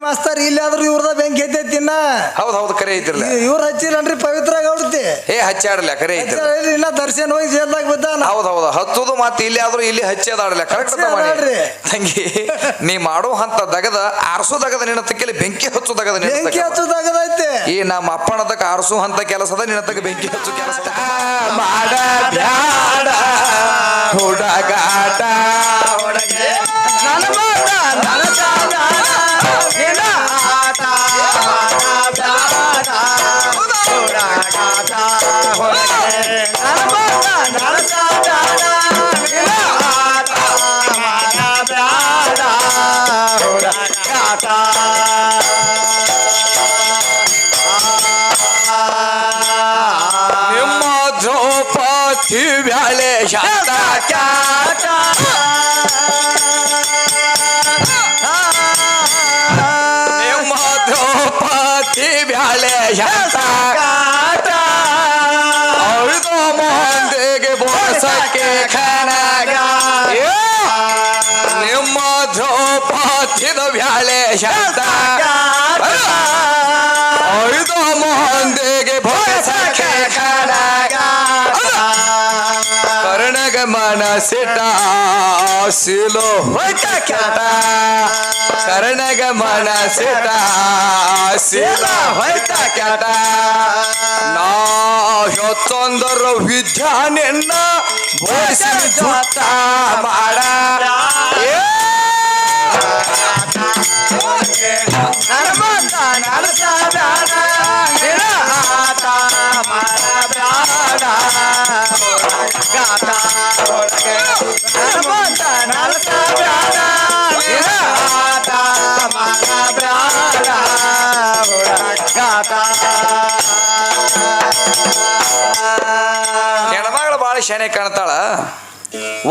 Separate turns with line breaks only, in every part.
Master ಇಲ್ಲಾದ್ರೂ ಇವ್ರದ ಬೆಂಕಿ ಎದ್ದೈತಿ ಇನ್ನ
ಹೌದ್ ಹೌದು ಕರೆ ಐತಿರ್ಲ
ಇವ್ರು ಹಚ್ಚಿರನ್ರಿ ಪವಿತ್ರ ಗೌಡತಿ
ಏ ಹಚ್ಚಾಡಲ್ಲ ಕರೆ ಐತಿ
ಇನ್ನ ದರ್ಶನ್ ಹೋಗಿ ಜೇಲ್ದಾಗ ಬಿದ್ದಾನ?
ಹೌದ್ ಹೌದು ಹತ್ತುದು ಮತ್ತೆ ಇಲ್ಲಿ ಆದ್ರೂ ಇಲ್ಲಿ ಹಚ್ಚದಾಡಲ್ಲ ಕರೆಕ್ಟ್
ಮಾಡಿ
ತಂಗಿ ನೀ ಮಾಡೋ ಹಂತ ದಗದ ಆರ್ಸೋ ದಗದ ನಿನ್ನ ತಕ್ಕಲಿ ಬೆಂಕಿ ಹಚ್ಚು ದಗದ ನಿನ್ನ
ಬೆಂಕಿ
ದಗದ
ಐತೆ.
ಈ ನಮ್ಮ ಅಪ್ಪಣದಕ್ಕ ಆರ್ಸೋ ಹಂತ ಕೆಲಸದ ನಿನ್ನ ತಕ್ಕ ಬೆಂಕಿ ಹಚ್ಚು ಕೆಲಸ
ಮಾಡ ಬ್ಯಾಡ ಹುಡುಗಾಟ
ಬ್ಯಾಳೆ ಶಾಂತ. ನಿಮ್ಮ ದ್ರೌಪದಿ ಬ್ಯಾಳೆ ಶಾಂತ. ಅವಳಿದು ಮಂದಿಗೆ ಬೋಸಕ್ಕೆ ಖನಗ ನಿಮ್ಮ ದ್ರೌಪದಿದ ಬ್ಯಾಳೆ ಶಾಂತ. ಮನಸಿಟ ಸಿಲೋ. ಹೊಯ್ತ ಕ್ಯಾಟ ಕರ್ಣಗ ಮನಸಿಟ ಸಿಲ. ಹೊಯ್ತ ಕ್ಯಾಟ ನಾ ಹೊತ್ತೊಂದರ ವಿದ್ಯಾ ನಿನ್ನ ಬೋಸಿನ ಜುಟ್ಟ ಮಾಡ. ಏ, ಹೆಣ್ಮಗಳು ಬಾಳ ಶಾನೆ ಕಾಣ್ತಾಳ.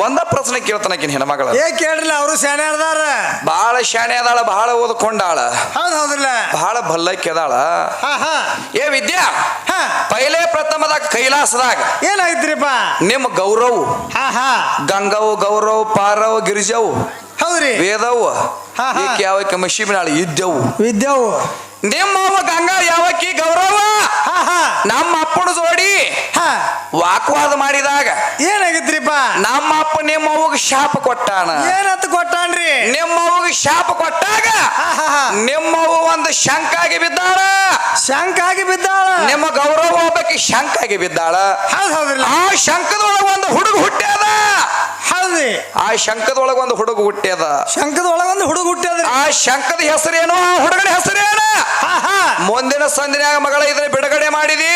ಒಂದ ಪ್ರಶ್ನೆ ಕೇಳ್ತಾನಕಿನ ಹೆಣ್ಮಗಳ.
ಏ ಕೇಳ್ರಲ್ಲ ಅವರು ಶಾನೆ ಅದಾರ
ಬಹಳ ಶಾಣೆ ಅದಾಳ ಬಹಳ ಓದ್ಕೊಂಡಾಳ.
ಹೌದು ಹೌದ್ರಲ್ಲ.
ಬಹಳ ಭಲ್ಲಕ್ಕಿ ಅದಾಳ.
ಹಾ ಹಾ.
ಏ ವಿದ್ಯಾ
ಹಾ.
ಪೈಲೆ ಪ್ರಥಮದಾಗ ಕೈಲಾಸದಾಗ.
ಏನಾಗಿದ್ರಿಪ್ಪ?
ನಿಮ್ಮ ಗೌರವ್
ಹಾ ಹಾ.
ಗಂಗವ್ ಗೌರವ್ ಪಾರವ್ ಗಿರಿಜವು
ಹೌದ್ರಿ.
ವೇದವ್. ಈಕೆ ಯಾವಕ್ಕೆ ಮಶಿಬಿನಾಳ ಇದ್ದವು
ವಿದ್ಯಾವು.
ನಿಮ್ಮವ ಗಂಗಾ ಯಾವಕ್ಕಿ ಗೌರವ? ನಮ್ಮ ಅಪ್ಪನ ಜೋಡಿ
ಹಾ.
ವಾಕ್ವಾದ ಮಾಡಿದಾಗ
ಏನಾಗಿದ್ರಿಪ್ಪ?
ನಮ್ಮ ನಿಮ್ಮವ್ಗ ಶಾಪ ಕೊಟ್ಟಾನ.
ಏನಂತ ಕೊಟ್ಟಾನ್ರಿ?
ನಿಮ್ಮವ್ಗ ಶಾಪ ಕೊಟ್ಟಾಗ ನಿಮ್ಮವ ಒಂದು ಶಂಕಾಗಿ ಬಿದ್ದಾಳ.
ಶಂಕಾಗಿ ಬಿದ್ದಾಳ.
ನಿಮ್ಮ ಗೌರವ ಒಬ್ಬಕ್ಕೆ ಶಂಕಾಗಿ ಬಿದ್ದಾಳ. ಆ ಶಂಕದೊಳಗ ಒಂದು ಹುಡುಗ ಹುಟ್ಟ್ಯದ.
ಹೌದ್ರಿ.
ಆ ಶಂಕದೊಳಗ ಒಂದು ಹುಡುಗ ಹುಟ್ಟ್ಯದ.
ಶಂಕದೊಳಗೆ ಒಂದು ಹುಡುಗ ಹುಟ್ಟ್ಯದ
ಆ ಶಂಕದ ಹೆಸರೇನು? ಆ ಹುಡುಗನ ಹೆಸರೇನು? ಮುಂದಿನ ಸಂದಿನ್ಯಾಗ ಮಗಳ ಇದ್ರ ಬಿಡುಗಡೆ ಮಾಡಿದಿ.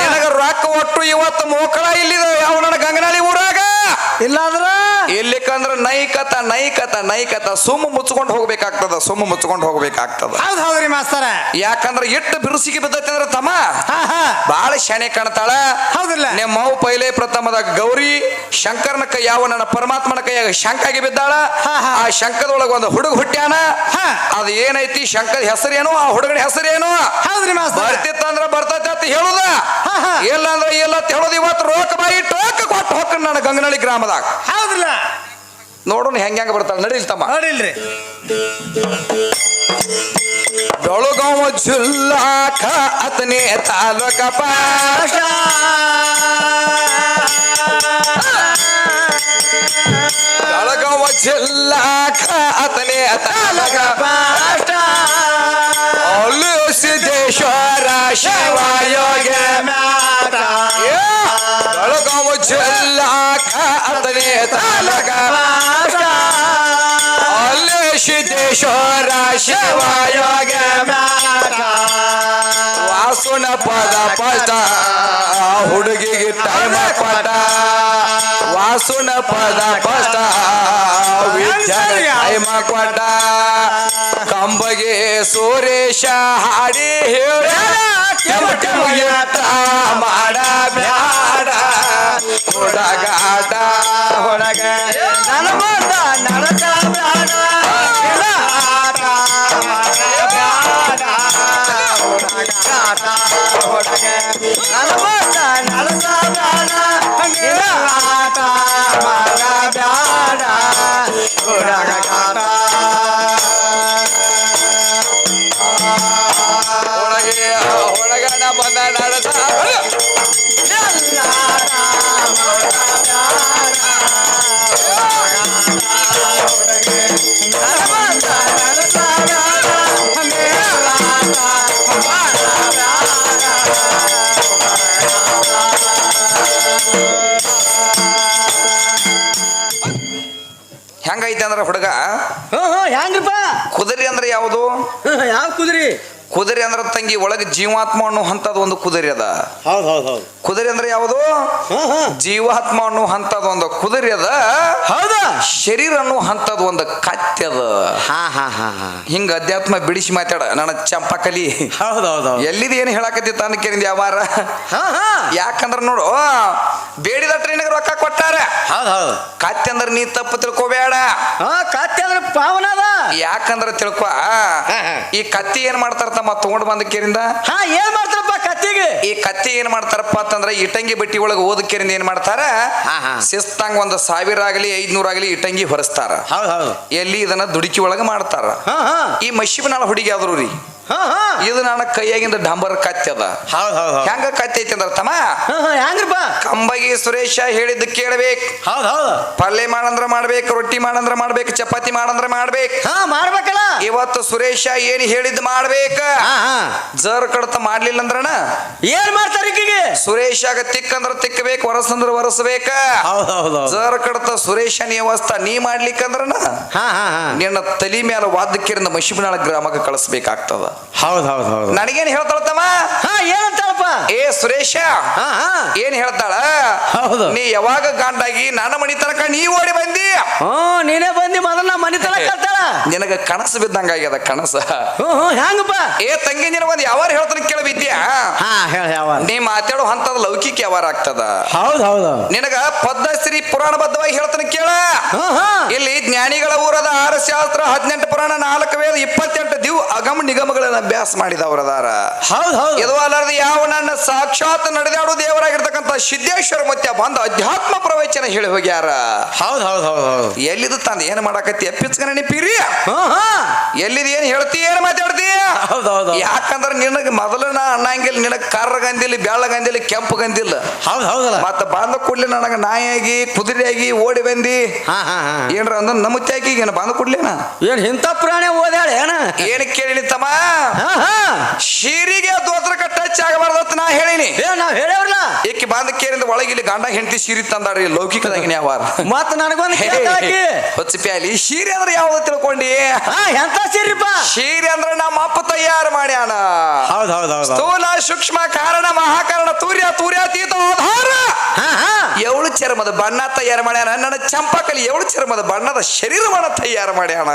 ನಿನಗ ರೊಕ್ಕ ಒಟ್ಟು ಇವತ್ತು ಮೋಕಳ ಇಲ್ಲಿದ ಯಾವ ನನ್ನ ಗಂಗನಾಳಿ ಊರಾಗ?
ಇಲ್ಲಾದ್ರ?
ಇಲ್ಲಿಕಂದ್ರ ನೈಕತ ನೈಕತ ನೈಕತ. ಸುಮ್ಮ ಮುಚ್ಕೊಂಡು ಹೋಗ್ಬೇಕಾಗ್ತದ ಸುಮ್ಮ ಮುಚ್ಕೊಂಡು ಹೋಗ್ಬೇಕಾಗ್ತದ.
ಹೌದ್ ಹೌದ್ರಿ ಮಾಸ್ತರ.
ಯಾಕಂದ್ರ ಎಷ್ಟು ಬಿರುಸಿಗೆ ಬಿದ್ದೈತೆ ಅಂದ್ರ ತಮ್ಮ ಬಾಳ ಶಾಣೆ ಕಾಣ್ತಾಳ.
ಹೌದಿಲ್ಲ
ನಿಮ್ಮ ಮಾವು ಪೈಲೆ ಪ್ರಥಮದ ಗೌರಿ ಶಂಕರನ ಕೈ ಯಾವ ನನ್ನ ಪರಮಾತ್ಮನ ಕೈಯಾಗ ಶಂಕಾಗಿ ಬಿದ್ದಾಳ
ಹಾ, ಹಾ.
ಆ ಶಂಕದೊಳಗ ಒಂದು ಹುಡುಗ ಹುಟ್ಟ್ಯಾನ
ಹಾ.
ಅದು ಏನೈತಿ ಶಂಕದ ಹೆಸರೇನು ಆ ಹುಡುಗನ ಹೆಸರೇನು
ಹೌದ್ರಿ ಮಾಸ್ತರ.
ಬರ್ತಿತ್ತಂದ್ರ ಬರ್ತೈತೆ ಅಂತ ಹೇಳುದ. ಇಲ್ಲ ಅಂದ್ರೆ ಇಲ್ಲ ಅಂತ ಹೇಳುದು ಇವತ್ತು ರೋಕ ಬಾಯಿ ಟೋಕ ಕೊಟ್ಟು ಹೋಗ ನನ್ನ ಗಂಗನಳ್ಳಿ ಗ್ರಾಮದಾಗ
ಹೌದ್ರಲ್ಲ?
ನೋಡೋಣ ಹೆಂಗ ಹೆಂಗ ಬರ್ತಾಳ. ನಡೀಲ್ ತಮ್ಮ.
ನಡೀಲ್ರಿ.
ಬೆಳಗಾವ ಜುಲ್ಲಾಕ ಅತನೇ ತಾಲೂಕ ಪಾಶ ಬೆಳಗಾವ ಜುಲ್ಲಾಕ ಅತನೇ ತಾಲೂಕ ಅಲ್ಲು ಸಿದ್ದೇಶ್ವರ ಶಿವಯೋಗ. ಬೆಳಗಾವ ಜಿಲ್ಲಾಕ ತಾಲೂಕ ಅಲ್ಲು ಸಿದ್ದೇಶ್ವರ ಶಿವಯೋಗ ವಾಸುನ ಪದ ಪಟ ಹುಡುಗಿಗೆ ಟೈಮ ಪಟ ವಾಸುನ ಪದ ಪಟ ಟೈಮ ಕೊಟ್ಟ ಕಂಬಗೆ ಸುರೇಶ ಹಾಡಿ ಹೇಳ. ಮಾಡ ಬ್ಯಾಡ. ಹೊಡಗಾಟ ಹೊರಗ.
ನನ್ನ ಮಾತ ಮಾಡ
ಅಂದ್ರೆ ಹುಡುಗ?
ಹ್ಮ್ ಹ್ಮ್ ಹೆಂಗ್ರಪ್ಪ
ಕುದುರೆ ಅಂದ್ರೆ ಯಾವುದು?
ಯಾವ ಕುದುರಿ?
ಕುದುರೆ ಅಂದ್ರೆ ತಂಗಿ ಒಳಗೆ ಜೀವಾತ್ಮ ಅನ್ನೋ ಹಂತದ ಒಂದು ಕುದುರೆ ಅದ.
ಹೌದು ಹೌದು ಹೌದು.
ಕುದುರೆ ಅಂದ್ರೆ ಯಾವುದು? ಜೀವಾತ್ಮ ಅನ್ನೋ ಹಂತದ ಒಂದು ಕುದುರೆ ಅದ.
ಹೌದಾ?
ಶರೀರ ಅನ್ನೋ ಹಂತದ ಒಂದು ಕತ್ತೆ ಅದ.
ಹಾ ಹಾ ಹಾ ಹಾ.
ಹಿಂಗ ಅಧ್ಯಾತ್ಮ ಬಿಡಿಸಿ ಮಾತಾಡ ನನ್ನ ಚಂಪಕಲಿ.
ಹೌದು ಹೌದು ಹೌದು.
ಎಲ್ಲಿದ ಏನು ಹೇಳಕತ್ತಿತ್ತ ಕೇಳಿದ ಯಾವಾರ
ಹಾ ಹಾ.
ಯಾಕಂದ್ರ ನೋಡು ಬೇಡಿದ ಟ್ರೈನಿಗೆ ರೊಕ್ಕ ಕೊಟ್ಟಾರ.
ಹೌದು ಹೌದು.
ಕತ್ತೆ ಅಂದ್ರೆ ನೀ ತಪ್ಪು ತಿಳ್ಕೊಬೇಡ.
ಹಾ ಕತ್ತೆ ಅಂದ್ರೆ ಪಾವನ ಅದ.
ಯಾಕಂದ್ರ ತಿಳ್ಕೊ ಈ ಕತ್ತಿ ಏನ್ ಮಾಡ್ತಾರ ತಮ್ಮ ತಗೊಂಡ್ ಬಂದ ಕೇರಿಂದ?
ಹಾ ಏನ್ ಮಾಡ್ತಾರಪ್ಪ ಕತ್ತಿಗೆ?
ಈ ಕತ್ತಿ ಏನ್ ಮಾಡ್ತಾರಪ್ಪ ಅಂತಂದ್ರ ಇಟಂಗಿ ಬಟ್ಟಿ ಒಳಗೆ ಓದಕ್ಕೇರಿಂದ ಏನ್ ಮಾಡ್ತಾರ?
ಹಾ, ಹಾ.
ಶಿಸ್ತಂಗ್ ಒಂದ್ ಸಾವಿರ ಆಗಲಿ ಐದ್ನೂರ ಆಗಲಿ ಇಟಂಗಿ ಹೊರಸ್ತಾರ.
ಹೌದು ಹೌದು.
ಎಲ್ಲಿ ಇದನ್ನ ದುಡುಕಿ ಒಳಗ ಮಾಡ್ತಾರ.
ಹಾ ಹಾ.
ಈ ಮಶಿಬನಾಳ ಹುಡುಗಿ ಆದ್ರು ರೀ. ಇದು ನನ್ನ ಕೈಯಾಗಿಂದ ಡಾಂಬರ್ ಕತ್ತದ
ಹೌದು ಹೌದು ಹೌದು.
ಹೆಂಗ ಕತ್ತಿ ಐತಿ ಅಂದ್ರ ತಮ್ಮ?
ಹಾ ಹಾ ಹೆಂಗ್ರಪ್ಪ
ಕಂಬಗಿ ಸುರೇಶ ಹೇಳಿದ್ದು ಕೇಳಬೇಕು.
ಹೌದು ಹೌದು.
ಪಲ್ಯ ಮಾಡಂದ್ರ ಮಾಡ್ಬೇಕು ರೊಟ್ಟಿ ಮಾಡಂದ್ರ ಮಾಡ್ಬೇಕು ಚಪಾತಿ ಮಾಡಂದ್ರ ಮಾಡ್ಬೇಕು.
ಹಾ ಮಾಡ್ಬೇಕಲ್ಲ.
ಇವತ್ತು ಸುರೇಶ ಏನ್ ಹೇಳಿದ್ ಮಾಡ್ಬೇಕ?
ಹಾ ಹಾ.
ಜರ್ ಕಡತ ಮಾಡ್ಲಿಲ್ಲ ಅಂದ್ರಣ
ಏನ್ ಮಾಡ್ತಾರ ಸುರೇಶ
ಸುರೇಶಾಗ ತಿಕ್ಕಂದ್ರ ತಿಕ್ಕಬೇಕು ಒರಸಂದ್ರ ಒರಸಬೇಕ.
ಹೌದು ಹೌದು ಹೌದು.
ಜರ್ ಕಡತ ಸುರೇಶ ನೀ ಅವಸ್ಥ ನೀ ಮಾಡ್ಲಿಕ್ಕಂದ್ರನ?
ಹಾ ಹಾ ಹಾ.
ನಿನ್ನ ತಲಿ ಮೇಲೆ ವಾದಕ್ಕಿರಿಂದ ಮಶಿಬನಾಳ ಗ್ರಾಮಕ್ಕೆ ಕಳಿಸ್ಬೇಕಾಗ್ತದ.
ಹೌದು ಹೌದು ಹೌದು
ನನಗೇನ್ ಹೇಳ್ತಾಳತ್ತಮ್ಮ
ಹಾ
ಏ ಸುರೇಶ
ಹಾ ಹಾ.
ಏನ್ ಹೇಳ್ತಾಳ?
ಹೌದು.
ನೀ ಯಾವಾಗ ಗಂಡಾಗಿ ನನ್ನ ಮನಿ ತನಕ ನೀ ಓಡಿ ಬಂದಿ?
ನೀನೇ ಬಂದಿ ಮೊದಲ ಮನೆ ತನಕ
ನಿನಗ ಕನಸು ಬಿದ್ದಂಗ ಆಗ್ಯದ ಕನಸ.
ಹ್ಮ್ ಹೆಂಗಪ್ಪ?
ಏ ತಂಗಿ ನಿನಗೊಂದು ಯಾವಾರ ಹೇಳ್ತಾನೆ ಕೇಳ ವಿದ್ಯಾ
ಹಾ ಹೇಳ ಯಾವ
ನೀ ಮಾತಾಡೋ ಹಂತದ ಲೌಕಿಕ ಯಾವಾರ ಆಗ್ತದ?
ಹೌದು ಹೌದು
ನಿನಗ ಪದ್ಮಶ್ರೀ ಪುರಾಣ ಬದ್ಧವಾಗಿ ಹೇಳ್ತಾನೆ ಕೇಳ. ಇಲ್ಲಿ ಜ್ಞಾನಿಗಳ ಊರದ ಆರು ಶಾಸ್ತ್ರ ಹದಿನೆಂಟು ಪುರಾಣ ನಾಲ್ಕು ವೇದ ಇಪ್ಪತ್ತೆಂಟು ದಿವ್ ಅಗಮ ನಿಗಮಗಳನ್ನ ಅಭ್ಯಾಸ ಮಾಡಿದವರದಾರ.
ಹೌದು ಹೌದು.
ಇದು ಅಲ್ಲದೆ ಯಾವ ನನ್ನ ಸಾಕ್ಷಾತ್ ನಡೆದಾಡು ದೇವರಾಗಿರ್ತಕ್ಕಂಥ ಸಿದ್ದೇಶ್ವರ ಮತ್ತೆ ಬಂದ ಅಧ್ಯಾತ್ಮ ಪ್ರವಚನ ಹೇಳಿ ಹೋಗ್ಯಾರ.
ಹೌದು ಹೌದು ಹೌದು ಹೌದು.
ಎಲ್ಲಿದು ತಂದ? ಏನ್ ಮಾಡಾಕತ್ತಿ? ಎಪ್ಪಿಸ್ಕ ನೆನಪಿರಿ
ಹ್ಞೂ ಹಾ
ಎಲ್ಲಿದ್ ಏನ್ ಹೇಳ್ತಿ ಏನ್ ಮಾತಾಡ್ತಿ?
ಹೌದು ಹೌದು
ಯಾಕಂದ್ರ ನಿನಗ ಮೊದಲು ನಾ ಅನ್ನಂಗಿಲ್ಲ ನಿನಗ ಕರ್ರಗಂದಿಲ್ಲ ಬೆಳ್ಳಗಂದಿಲ್ಲ ಕೆಂಪು ಗಂದಿಲ್ಲ.
ಹೌದು ಹೌದಲ್ಲ
ಮತ್ತ ಬಂದ ಕೂಡ್ಲಿ ನನಗ ನಾಯಿಯಾಗಿ ಕುದುರೆಯಾಗಿ ಓಡಿ ಬಂದಿ.
ಹಾ ಹಾ ಹಾ.
ಏನ್ರ ಅಂದ್ರ ನಮ್ಮತ್ತಿ ಆಕಿ ಏನ ಬಂದ ನಾ
ಏನ್ ಇಂಥ ಪ್ರಾಣಿ ಓದ್ಯಾಳ ಏನ?
ಏನ್ ಕೇಳಿ ತಮ್ಮ?
ಹಾ ಹಾ.
ಶೀರಿಗೆ ದೋತ್ರಕ ಟಚ್ ಆಗಬಾರ್ದತ್ ನಾ ಹೇಳಿನಿ.
ಏ ನಾವ್ ಹೇಳವ್ರಲ್ಲ?
ಈಕೆ ಬಂದ ಕೇರಿಂದ ಒಳಗೆ ಇಲ್ಲಿ ಗಂಡ ಹೆಂಡತಿ ಸೀರೆ ತಂದಾಡ್ರಿ ಲೌಕಿಕದಾಗ ಯಾವ
ಮತ್ತ ನನಗೊಂದು
ಹೊಚ್ಚ ಪ್ಯಾಲಿ ಶೀರೆ ಅಂದ್ರೆ ಯಾವ್ದು ತಿಳ್ಕೊಂಡಿ?
ಹಾ ಎಂತ ಸೀರೆಪ್ಪ?
ಶೀರೆ ಅಂದ್ರೆ ನಮ್ಮ ಅಪ್ಪ ತಯಾರು ಮಾಡ್ಯಾನ.
ಹೌದು ಹೌದು ಹೌದು
ಸ್ಥೂಲ ಸೂಕ್ಷ್ಮ ಕಾರಣ ಮಹಾಕಾರಣ ತೂರ್ಯ ತೂರ್ಯಾತೀತ ಆಧಾರ.
ಹಾ ಹಾ.
ಎವಳು ಚರ್ಮದ ಬಣ್ಣ ತಯಾರು ಮಾಡ್ಯಾನ ನನ್ನ ಚಂಪಕಲಿ ಎವಳು ಚರ್ಮದ ಬಣ್ಣದ ಶರೀರವನ್ನ ತಯಾರು ಮಾಡ್ಯಾನ.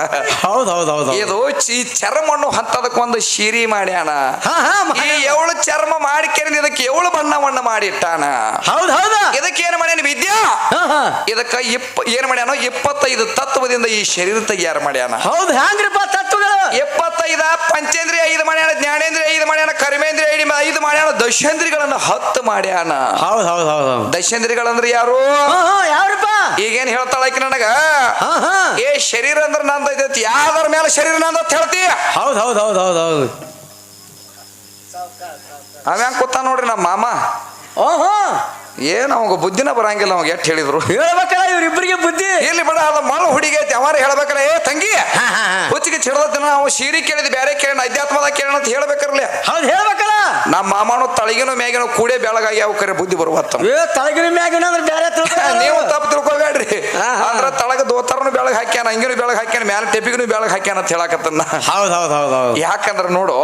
ಹೌದು ಹೌದು ಹೌದು
ಇದು ಈ ಚರ್ಮಣ್ಣು ಹತ್ತದಕ್ಕೊಂದು ಶೀರಿ ಮಾಡ್ಯಾನ.
ಹಾ ಹಾ
ಈ ಎವಳು ಚರ್ಮ ಮಾಡಿ ಕೆರೆದು ಇದಕ್ಕೆ ಎವಳು ಬಣ್ಣವನ್ನ ಮಾಡಿಟ್ಟಾನ.
ಹೌದು ಹೌದು?
ಇದಕ್ಕೆ ಏನ್ ಮಾಡ್ಯಾನ ವಿದ್ಯಾ? ಇದಕ್ಕ ಇಪ್ಪ ಏನ್ ಮಾಡ್ಯಾನ ಇಪ್ಪತ್ತೈದು ತತ್ವದಿಂದ ಈ ಶರೀರ ತಯಾರು ಮಾಡ್ಯಾನ.
ಹೌದು ಹ್ಯಾಂಗ್ರಿಪ್ಪ ತತ್ವಗಳು?
ಇಪ್ಪತ್ತೈದ ಪಂಚೇಂದ್ರಿಯ ಐದು ಮಾಡ್ಯಾನ ಜ್ಞಾನೇಂದ್ರಿಯ ಐದು ಮಾಡ್ಯಾನ ಕರ್ಮೇಂದ್ರಿಯ ಐದು ಐದು ಮಾಡ್ಯಾನ ದಶೇಂದ್ರಿಗಳನ್ನ ಹತ್ತು ಮಾಡ್ಯಾನ.
ಹೌದು ಹೌದು ಹೌದು
ದಶೇಂದ್ರಿಗಳಂದ್ರೆ ಯಾರು?
ಯಾವ್ರಿಪ್ಪ?
ಈಗೇನ್ ಹೇಳ್ತಾಳಕ್ಕೆ ನನಗ?
ಹಾ ಹಾ.
ಏ ಶರೀರ ಅಂದ್ರೆ ನಂದ ಐತಿ ಯಾವ್ದ್ರ ಮೇಲೆ ಶರೀರ ನಂದ ಅಂತ ಹೇಳ್ತಿ
ಹೌದು ಹೌದು ಹೌದು ಹೌದು ಹೌದು.
ಅವ್ಯಾಂಗ ಕೂತ ನೋಡ್ರಿ ನಮ್ಮ ಮಾಮ?
ಓಹೋ.
ಏನ್ ಅವಾಗ ಬುದ್ಧಿನ ಬರಂಗಿಲ್ಲ ಅವಾಗ ಎಷ್ಟು ಹೇಳಿದ್ರು?
ಹೇಳ್ಬೇಕಲ್ಲ ಇವ್ರಿಬ್ರಿಗೆ ಬುದ್ಧಿ.
ಇಲ್ಲಿ ಬೇಡ ಅದ ಮಳ ಹುಡುಗಿ ಐತಿ ಅವಾರ ಹೇಳ್ಬೇಕಲ್ಲ ಏ ತಂಗಿ ಹುಚ್ಚಿಗೆ ಚಿಡದತ್ತಿನ ನಾವು ಶೀರಿ ಕೇಳಿದ್ ಬೇರೆ ಕೇಳ ಅಧ್ಯಾತ್ಮದ ಕೇಳೋಣ ಅಂತ ಹೇಳ್ಬೇಕರ್ಲೆ.
ಹೌದು ಹೇಳ್ಬೇಕಲ್ಲ.
ನಮ್ಮ ಮಾಮನು ತಳಗಿನ ಮ್ಯಾಗಿನೂ ಕೂಡೆ ಬೆಳಗಾಗಿ ಯಾವ ಕರೆ ಬುದ್ಧಿ ಬರುವತ್ತ.
ತಳಗಿನ ಮ್ಯಾಗಿನ ಅಂದ್ರೆ ಬೇರೆ
ನೀವು ತಪ್ಪು ತಿಳ್ಕೊಬೇಡ್ರಿ. ಅಂದ್ರ ತಳಗ ದೋತರನು ಬೆಳಗ್ ಹಾಕ್ಯಾನ ಹಂಗಿನೂ ಬೆಳಗ್ ಹಾಕ್ಯಾನ ಮ್ಯಾಲ ಟೆಪಿಗೂ ಬೆಳಗ್ ಹಾಕ್ಯಾನ ಅಂತ ಹೇಳಕತ್ತನ್ನ.
ಹೌದು ಹೌದು ಹೌದು ಹೌದು.
ಯಾಕಂದ್ರ ನೋಡು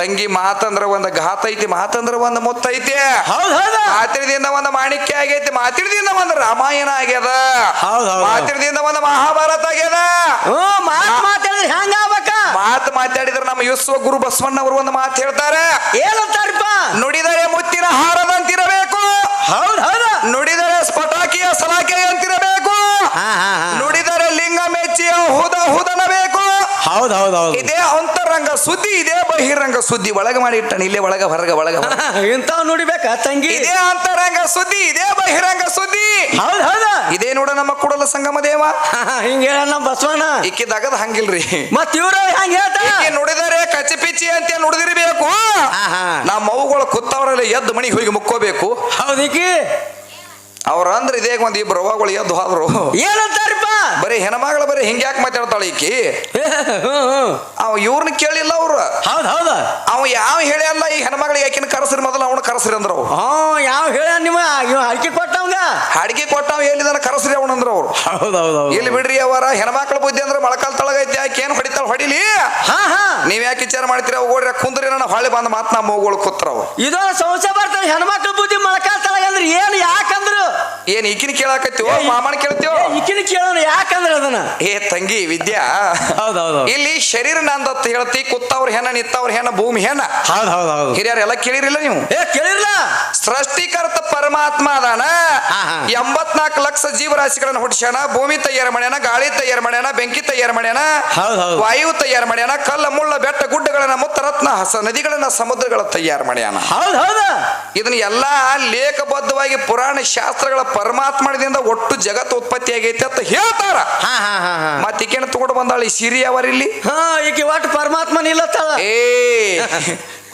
ತಂಗಿ ಮಾತಂದ್ರ ಒಂದ್ ಘಾತ ಐತಿ ಮಾತಂದ್ರ ಒಂದ್ ಮುತ್ತ ಐತಿ.
ಹೌದು ಹೌದು.
ಮಾತಿರದಿಂದ ಒಂದು ಮಾಣಿಕ್ಯ ಆಗೈತಿ ಮಾತಿರದಿಂದ ಒಂದು ರಾಮಾಯಣ ಆಗ್ಯದ.
ಹೌದ್
ಒಂದು ಮಹಾಭಾರತ ಆಗ್ಯದ.
ಹ್ಮ್ ಮಾತ್ ಮಾತಾಡಿದ್ರೆ ಹೆಂಗ ಆಗ್ಬೇಕ?
ಮಾತು ಮಾತಾಡಿದ್ರೆ ನಮ್ಮ ವಿಶ್ವ ಗುರು ಬಸವಣ್ಣ ಅವರು ಒಂದು ಮಾತು ಹೇಳ್ತಾರೆ.
ಏನಂತಾರಪ್ಪ?
ನುಡಿದರೆ ಮುತ್ತಿನ ಹಾರದಂತಿರಬೇಕು.
ಹೌದು ಹೌದು.
ನುಡಿದರೆ ಸ್ಫಟಾಕಿಯ ಸಲಾಕೆ ಅಂತಿರಬೇಕು
ಹಾ ಹಾ ಹಾ.
ನುಡಿದರೆ ಲಿಂಗ ಮೆಚ್ಚಿಯ ಹುದ ಹುದನಬೇಕು.
ಹೌದು ಹೌದು ಹೌದು.
ಇದೇ ಅಂತರಂಗ ಸುದ್ದಿ ಇದೇ ಬಹಿರಂಗ ಸುದ್ದಿ. ಒಳಗೆ ಮಾಡಿ ಇಟ್ಟಣ ಇಲ್ಲೇ ಒಳಗ ಹೊರಗ ಒಳಗ ಹೊರಗ.
ನೋಡಿಬೇಕ ತಂಗಿ?
ಇದೇ ಅಂತರಂಗ ಸುದ್ದಿ ಇದೇ ಬಹಿರಂಗ ಸುದ್ದಿ.
ಹೌದು ಹೌದು.
ಇದೇ ನೋಡ ನಮ್ಮ ಕೂಡಲ ಸಂಗಮ ದೇವ.
ಹಿಂಗ ಹೇಳ ನಮ್ಮ ಬಸವಣ್ಣ.
ಇಕ್ಕಿದಾಗದ ದಗದ ಹಂಗಿಲ್ರಿ.
ಮತ್ ಇವ್ರ ಹಂಗ ಹೇಳ್ತಾರ
ನೋಡಿದರೆ ಕಚ್ಚಿ ಕಚಪಿಚಿ ಅಂತ ನುಡಿದಿರ್ಬೇಕು. ನಮ್ಮ ಅವುಗಳ ಕುತ್ತವರಲ್ಲಿ ಎದ್ದು ಮನೆಗೆ ಹೋಗಿ ಮುಕ್ಕೋಬೇಕು.
ಹೌದಿಕಿ
ಅವ್ರ ಅಂದ್ರೆ ಇದೇ ಒಂದ್ ಇಬ್ರು ಅವ್ವಗಳು ಎದ್ದು ಹೋದ್ರು.
ಏನಂತಾರಪ್ಪ?
ಬರೀ ಹೆಣ್ಮಗಳು ಬರೀ ಹಿಂಗ್ಯಾಕ್ ಮಾತಾಡ್ತಾಳ ಈಕಿ? ಅವ ಇವ್ರನ್ನ ಕೇಳಿಲ್ಲ ಅವ್ರು.
ಹೌದು ಹೌದಾ.
ಅವ ಯಾವ ಹೇಳ್ಯಾಲ್ಲ ಈ ಹೆಣ್ಮಗಳಿಗೆ ಯಾಕಿನ ಕರೆಸ್ರಿ ಮೊದಲು ಅವನು ಕರೆಸ್ರಿ ಅಂದ್ರ ಅವ್ರು.
ಹಾ ಯಾವ ಹೇಳ ನಿಮ್ಮ? ಇವ ಅಡಿಕೆ ಕೊಟ್ಟವಂಗ
ಅಡಿಗೆ ಕೊಟ್ಟವ್ ಹೇಳಿದಾನ ಕರೆಸ್ರಿ ಅವನು ಅಂದ್ರ ಅವ್ರು.
ಹೌದ್ ಹೌದ್ ಹೌದ್.
ಇಲ್ಲಿ ಬಿಡ್ರಿ ಅವರ ಹೆಣ್ಮಕ್ಳ ಬುದ್ಧಿ ಅಂದ್ರೆ ಮೊಳಕಾಲ್ ತಳಗೈತಿ ಯಾಕೆ ಏನು ಹೊಡಿತಾಳ ಹೊಡಿಲಿ?
ಹಾ ಹಾ.
ನೀವ್ ಯಾಕೆ ವಿಚಾರ ಮಾಡ್ತೀರಿ? ಅವು ಓಡ್ರಿ ಕುಂದ್ರಿ ನನ್ನ ಹೊಳೆ ಬಂದ ಮಾತ್ ನಮ್ಮ ಮಗಳು ಕೂತ್ರ
ಇದು ಸಮಸ್ಯೆ ಬರ್ತದೆ. ಹೆಣ್ಮಕ್ಳ ಬುದ್ಧಿ ಮೊಳಕಾಲ್ ತಳಗ ಅಂದ್ರೆ ಏನು ಯಾಕಂದ್ರು
ಏನ್ ಈಕಿನ ಕೇಳಾಕತ್ತೀವೋ? ಮಾಮನ ಕೇಳ್ತೀವೋ?
ಈಕಿನ ಕೇಳೋಣ ಯಾಕಂದ್ರೆ ಅದನ್ನ?
ಏ ತಂಗಿ ವಿದ್ಯಾ
ಹೌದೌದು ಹೌದ್ ಹೌದ್
ಇಲ್ಲಿ ಶರೀರ ನಂದತ್ ಹೇಳ್ತಿ ಕುತ್ತವ್ರ ಹೆಣ ನಿತ್ತವ್ರ ಹೆಣ ಭೂಮಿ ಹೆಣ.
ಹೌದ್ ಹೌದ್ ಹಿರಿಯರ್
ಹಿರಿಯರೆಲ್ಲ ಕೇಳಿರಿಲ್ಲ ನೀವು?
ಏ ಕೇಳಿರಲ್ಲ
ಸೃಷ್ಟಿಕರ್ತ ಪರಮಾತ್ಮ ಅದಾನ. ಎಂಬತ್ನಾಲ್ಕು ಲಕ್ಷ ಜೀವರಾಶಿಗಳನ್ನ ಹುಟ್ಟಿಸ್ಯಾನ ಭೂಮಿ ತಯಾರು ಮಾಡ್ಯಾನ ಗಾಳಿ ತಯಾರು ಮಾಡ್ಯಾನ ಬೆಂಕಿ ತಯಾರು ಮಾಡ್ಯಾನ
ಹೌದ್ ಹೌದು
ವಾಯು ತಯಾರು ಮಾಡ್ಯಾನ ಕಲ್ಲ ಮುಳ್ಳ ಬೆಟ್ಟ ಗುಡ್ಡಗಳನ್ನ ಮುತ್ತ ರತ್ನ ಹಸ ನದಿಗಳನ್ನ ಸಮುದ್ರಗಳ ತಯಾರು ಮಾಡ್ಯಾನ.
ಹೌದ್ ಹೌದು.
ಇದನ್ನ ಎಲ್ಲಾ ಲೇಖಬದ್ಧವಾಗಿ ಪುರಾಣ ಶಾಸ್ತ್ರಗಳ ಪರಮಾತ್ಮದಿಂದ ಒಟ್ಟು ಜಗತ್ತು ಉತ್ಪತ್ತಿ ಆಗೈತೆ ಅಂತ ಹೇಳ್ತಾರ.
ಹಾ ಹಾ ಹಾ ಹಾ.
ಮತ್ತೆ ಈಕೇನ ತಗೊಂಡು ಬಂದಾಳ? ಈ ಸಿರಿ ಅವರಿಲ್ಲಿ
ಹಾ ಈಕೆ ಒಟ್ಟು ಪರಮಾತ್ಮ ನಿಲ್ಲತ್ತಾಳ
ಏ.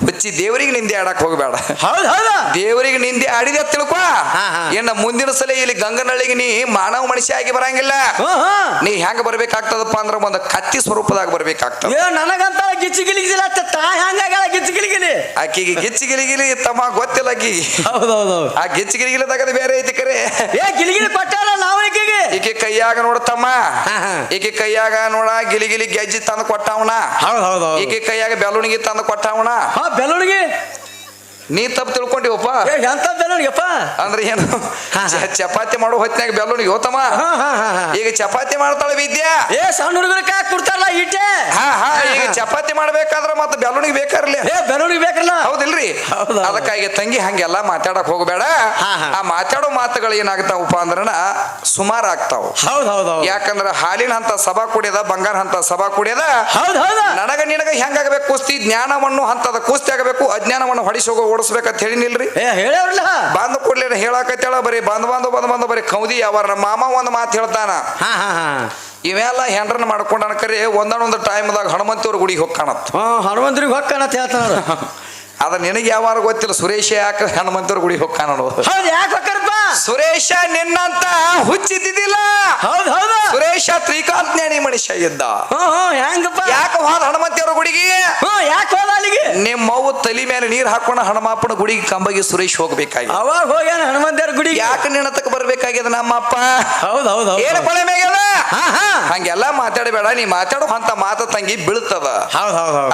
ಹುಚ್ಚಿ ದೇವರಿಗೆ ನಿಂದೆ ಆಡಕ್ ಹೋಗಬೇಡ.
ಹೌದು ಹೌದು?
ದೇವರಿಗೆ ನಿಂದೆ ಆಡಿದೆ ತಿಳ್ಕೊ.
ಹಾ, ಹಾ.
ಇನ್ನ ಮುಂದಿನ ಸಲ ಇಲ್ಲಿ ಗಂಗನಳ್ಳಿಗೆ ನೀ ಮಾನವ ಮನುಷ್ಯ ಆಗಿ ಬರಂಗಿಲ್ಲ.
ಹ್ಮ್ ಹ್ಮ್.
ನೀ ಹೆಂಗ ಬರ್ಬೇಕಾಗ್ತದಪ್ಪ ಅಂದ್ರ ಒಂದು ಕತ್ತಿ ಸ್ವರೂಪದಾಗ ಬರ್ಬೇಕಾಗ್ತದ.
ಏ ನನಗಂತ ಗಿಚ್ಚಿ ಗಿಲಿಗಿಲ್ಲ ತಾ ಹೆಂಗಾಗ ಗಿಚ್ಚಿ ಗಿಲಿಗಿಲಿ
ಆಕಿಗೆ ಗಿಚ್ಚಿ ಗಿಲಿಗಿಲಿ ತಮ್ಮ ಗೊತ್ತಿಲ್ಲ ಆಕಿಗೆ
ಹೌದ್
ಆ ತಗದ ಬೇರೆ ಐತಿ ಕರೆ.
ಏ ಗಿಲಿಗಿಲಿ ಕೊಟ್ಟಾರ ನಾವು ಈಕೆಗೆ?
ಈಕೆ ಕೈಯಾಗ ನೋಡತಮ್ಮ
ಹಾ, ಹಾ.
ಈಕೆ ಕೈಯಾಗ ನೋಡ ಗಿಲಿಗಿಲಿ ಗಿಲಿ ಗೆಜ್ಜಿ ತಂದು ಕೊಟ್ಟವನ.
ಹೌದು ಹೌದು ಹೌದ್.
ಈಕೆ ಕೈಯಾಗ ಬೆಲೂನಿಗೆ ತಂದು ಕೊಟ್ಟವನ.
ಹಾ ಬೆಲೂಣಿಗೆ
ನೀ ತಪ್ಪು ತಿಳ್ಕೊಂಡಿವಪ್ಪ.
ಏ ಎಂತ ಬೆಲೂಣಿಗೆಪ್ಪ
ಅಂದ್ರೆ ಏನು?
ಹಾ, ಹಾ.
ಚ- ಚಪಾತಿ ಮಾಡೋ ಹೊತ್ತಿನಾಗ ಬೆಳವಣಿಗೆ ಹೋತಮ್ಮ?
ಹಾ ಹಾ ಹಾ ಹಾ.
ಈಗ ಚಪಾತಿ ಮಾಡ್ತಾಳ ವಿದ್ಯಾ?
ಏ ಸಣ್ಣ ಹುಡುಗರ ಕಾಕ್ ಕೊಡ್ತಾರಲ್ಲ ಇಟ್ಟೆ
ಹಾ ಹಾ ಈಗ ಚಪಾತಿ ಮಾಡ್ಬೇಕಾದ್ರೆ ಮತ್ತೆ ಬೆಳವಣಿಗೆ ಬೇಕಾರ್ಲಿ?
ಏ ಬೆಲೂಣಿಗೆ ಬೇಕಲ್ಲ?
ಹೌದಿಲ್ರಿ?
ಹೌದು.
ಅದಕ್ಕಾಗಿ ತಂಗಿ ಹಂಗೆಲ್ಲ ಮಾತಾಡಕ್ ಹೋಗಬೇಡ.
ಹಾ, ಹಾ.
ಆ ಮಾತಾಡೋ ಮಾತುಗಳು ಏನಾಗ್ತಾವಪ್ಪ ಅಂದ್ರನ ಸುಮಾರು ಆಗ್ತಾವ.
ಹೌದ್ ಹೌದ್ ಹೌದ್.
ಯಾಕಂದ್ರ ಹಾಲಿನ ಹಂತ ಸಭಾ ಕುಡಿಯದ ಬಂಗಾರ ಹಂತ ಸಭಾ ಕುಡಿಯದ.
ಹೌದ್ ಹೌದ.
ನನಗ ನಿನಗ ಹೆಂಗಾಗಬೇಕು? ಕುಸ್ತಿ ಜ್ಞಾನವನ್ನು ಹಂತದ ಕುಸ್ತಿ ಆಗಬೇಕು ಅಜ್ಞಾನವನ್ನು ಹೊಡಿಸೋಗ ಓಡಿಸ್ಬೇಕಂತ ಹೇಳಿನಿಲ್ರಿ?
ಏ ಹೇಳ್ಯಾವ್ರಲ್ಲ?
ಬಾಂಧ ಕೂಡ್ಲೆ ಹೇಳಾಕತ್ತೇಳ ಬರೀ ಬಂದ್ ಬಂದು ಬಂದ್ ಬಂದು ಬರೀ ಕೌದಿ ಅವರ ನಮ್ಮ ಮಾಮ ಒಂದು ಮಾತು ಹೇಳ್ತಾನ.
ಹಾ ಹಾ ಹಾ.
ಇವೆಲ್ಲ ಹೆಂಡ್ರನ್ನ ಮಾಡ್ಕೊಂಡ ಕರೆ ಒಂದೊಂದು ಟೈಮ್ದಾಗ ಹನುಮಂತಿಯವ್ರ ಗುಡಿ ಹೋಗ್ಕಾಣತ್
ಹಾ ಹನುಮಂತರಿಗೆ ಹೊಕ್ಕನತ್ ಹೇಳ್ತಾರ
ಅದ ನಿನಗೆ ಯಾವಾರ ಗೊತ್ತಿಲ್ಲ ಸುರೇಶ ಯಾಕೆ ಹನುಮಂತಿಯವ್ರ ಗುಡಿ
ಹೌದ್ ಯಾಕೆ ಹೊಕ್ಕರಪ್ಪ
ಸುರೇಶ ನಿನ್ನಂತ ಹುಚ್ಚಿದ್ದಿದ್ದಿಲ್ಲ.
ಹೌದ್ ಹೌದ.
ಸುರೇಶ ತ್ರಿಕಾಂತ್ ಜ್ಞಾನಿ ಮನುಷ್ಯ ಇದ್ದ.
ಹೆಂಗಪ್ಪ?
ಯಾಕ ಹೋದ ಹನುಮಂತಿಯವ್ರ ಗುಡಿಗೆ?
ಯಾಕೆ ಹೋದ ಅಲ್ಲಿಗೆ?
ನಿಮ್ಮ ಅವ್ವ ತಲಿ ಮೇಲೆ ನೀರ್ ಹಾಕೊಂಡ ಹನುಮಪ್ಪನ ಗುಡಿಗೆ ಕಂಬಗಿ ಸುರೇಶ್ ಹೋಗ್ಬೇಕಾಗಿ
ಅವಾಗ ಹೋಗ್ಯಾನ ಹನುಮಂತಿಯವ್ರ ಗುಡಿ
ಯಾಕೆ ನಿನ್ನತಕ್ಕ ಬರ್ಬೇಕಾಗ್ಯದ ನಮ್ಮಪ್ಪ?
ಹೌದ್ ಹೌದ್
ಏನು ಕೊಳೆ ಮೇಗದ
ಹಾ ಹಾ.
ಹಂಗೆಲ್ಲ ಮಾತಾಡಬೇಡ ನೀ ಮಾತಾಡೋ ಅಂತ ಮಾತ ತಂಗಿ ಬೀಳ್ತದ.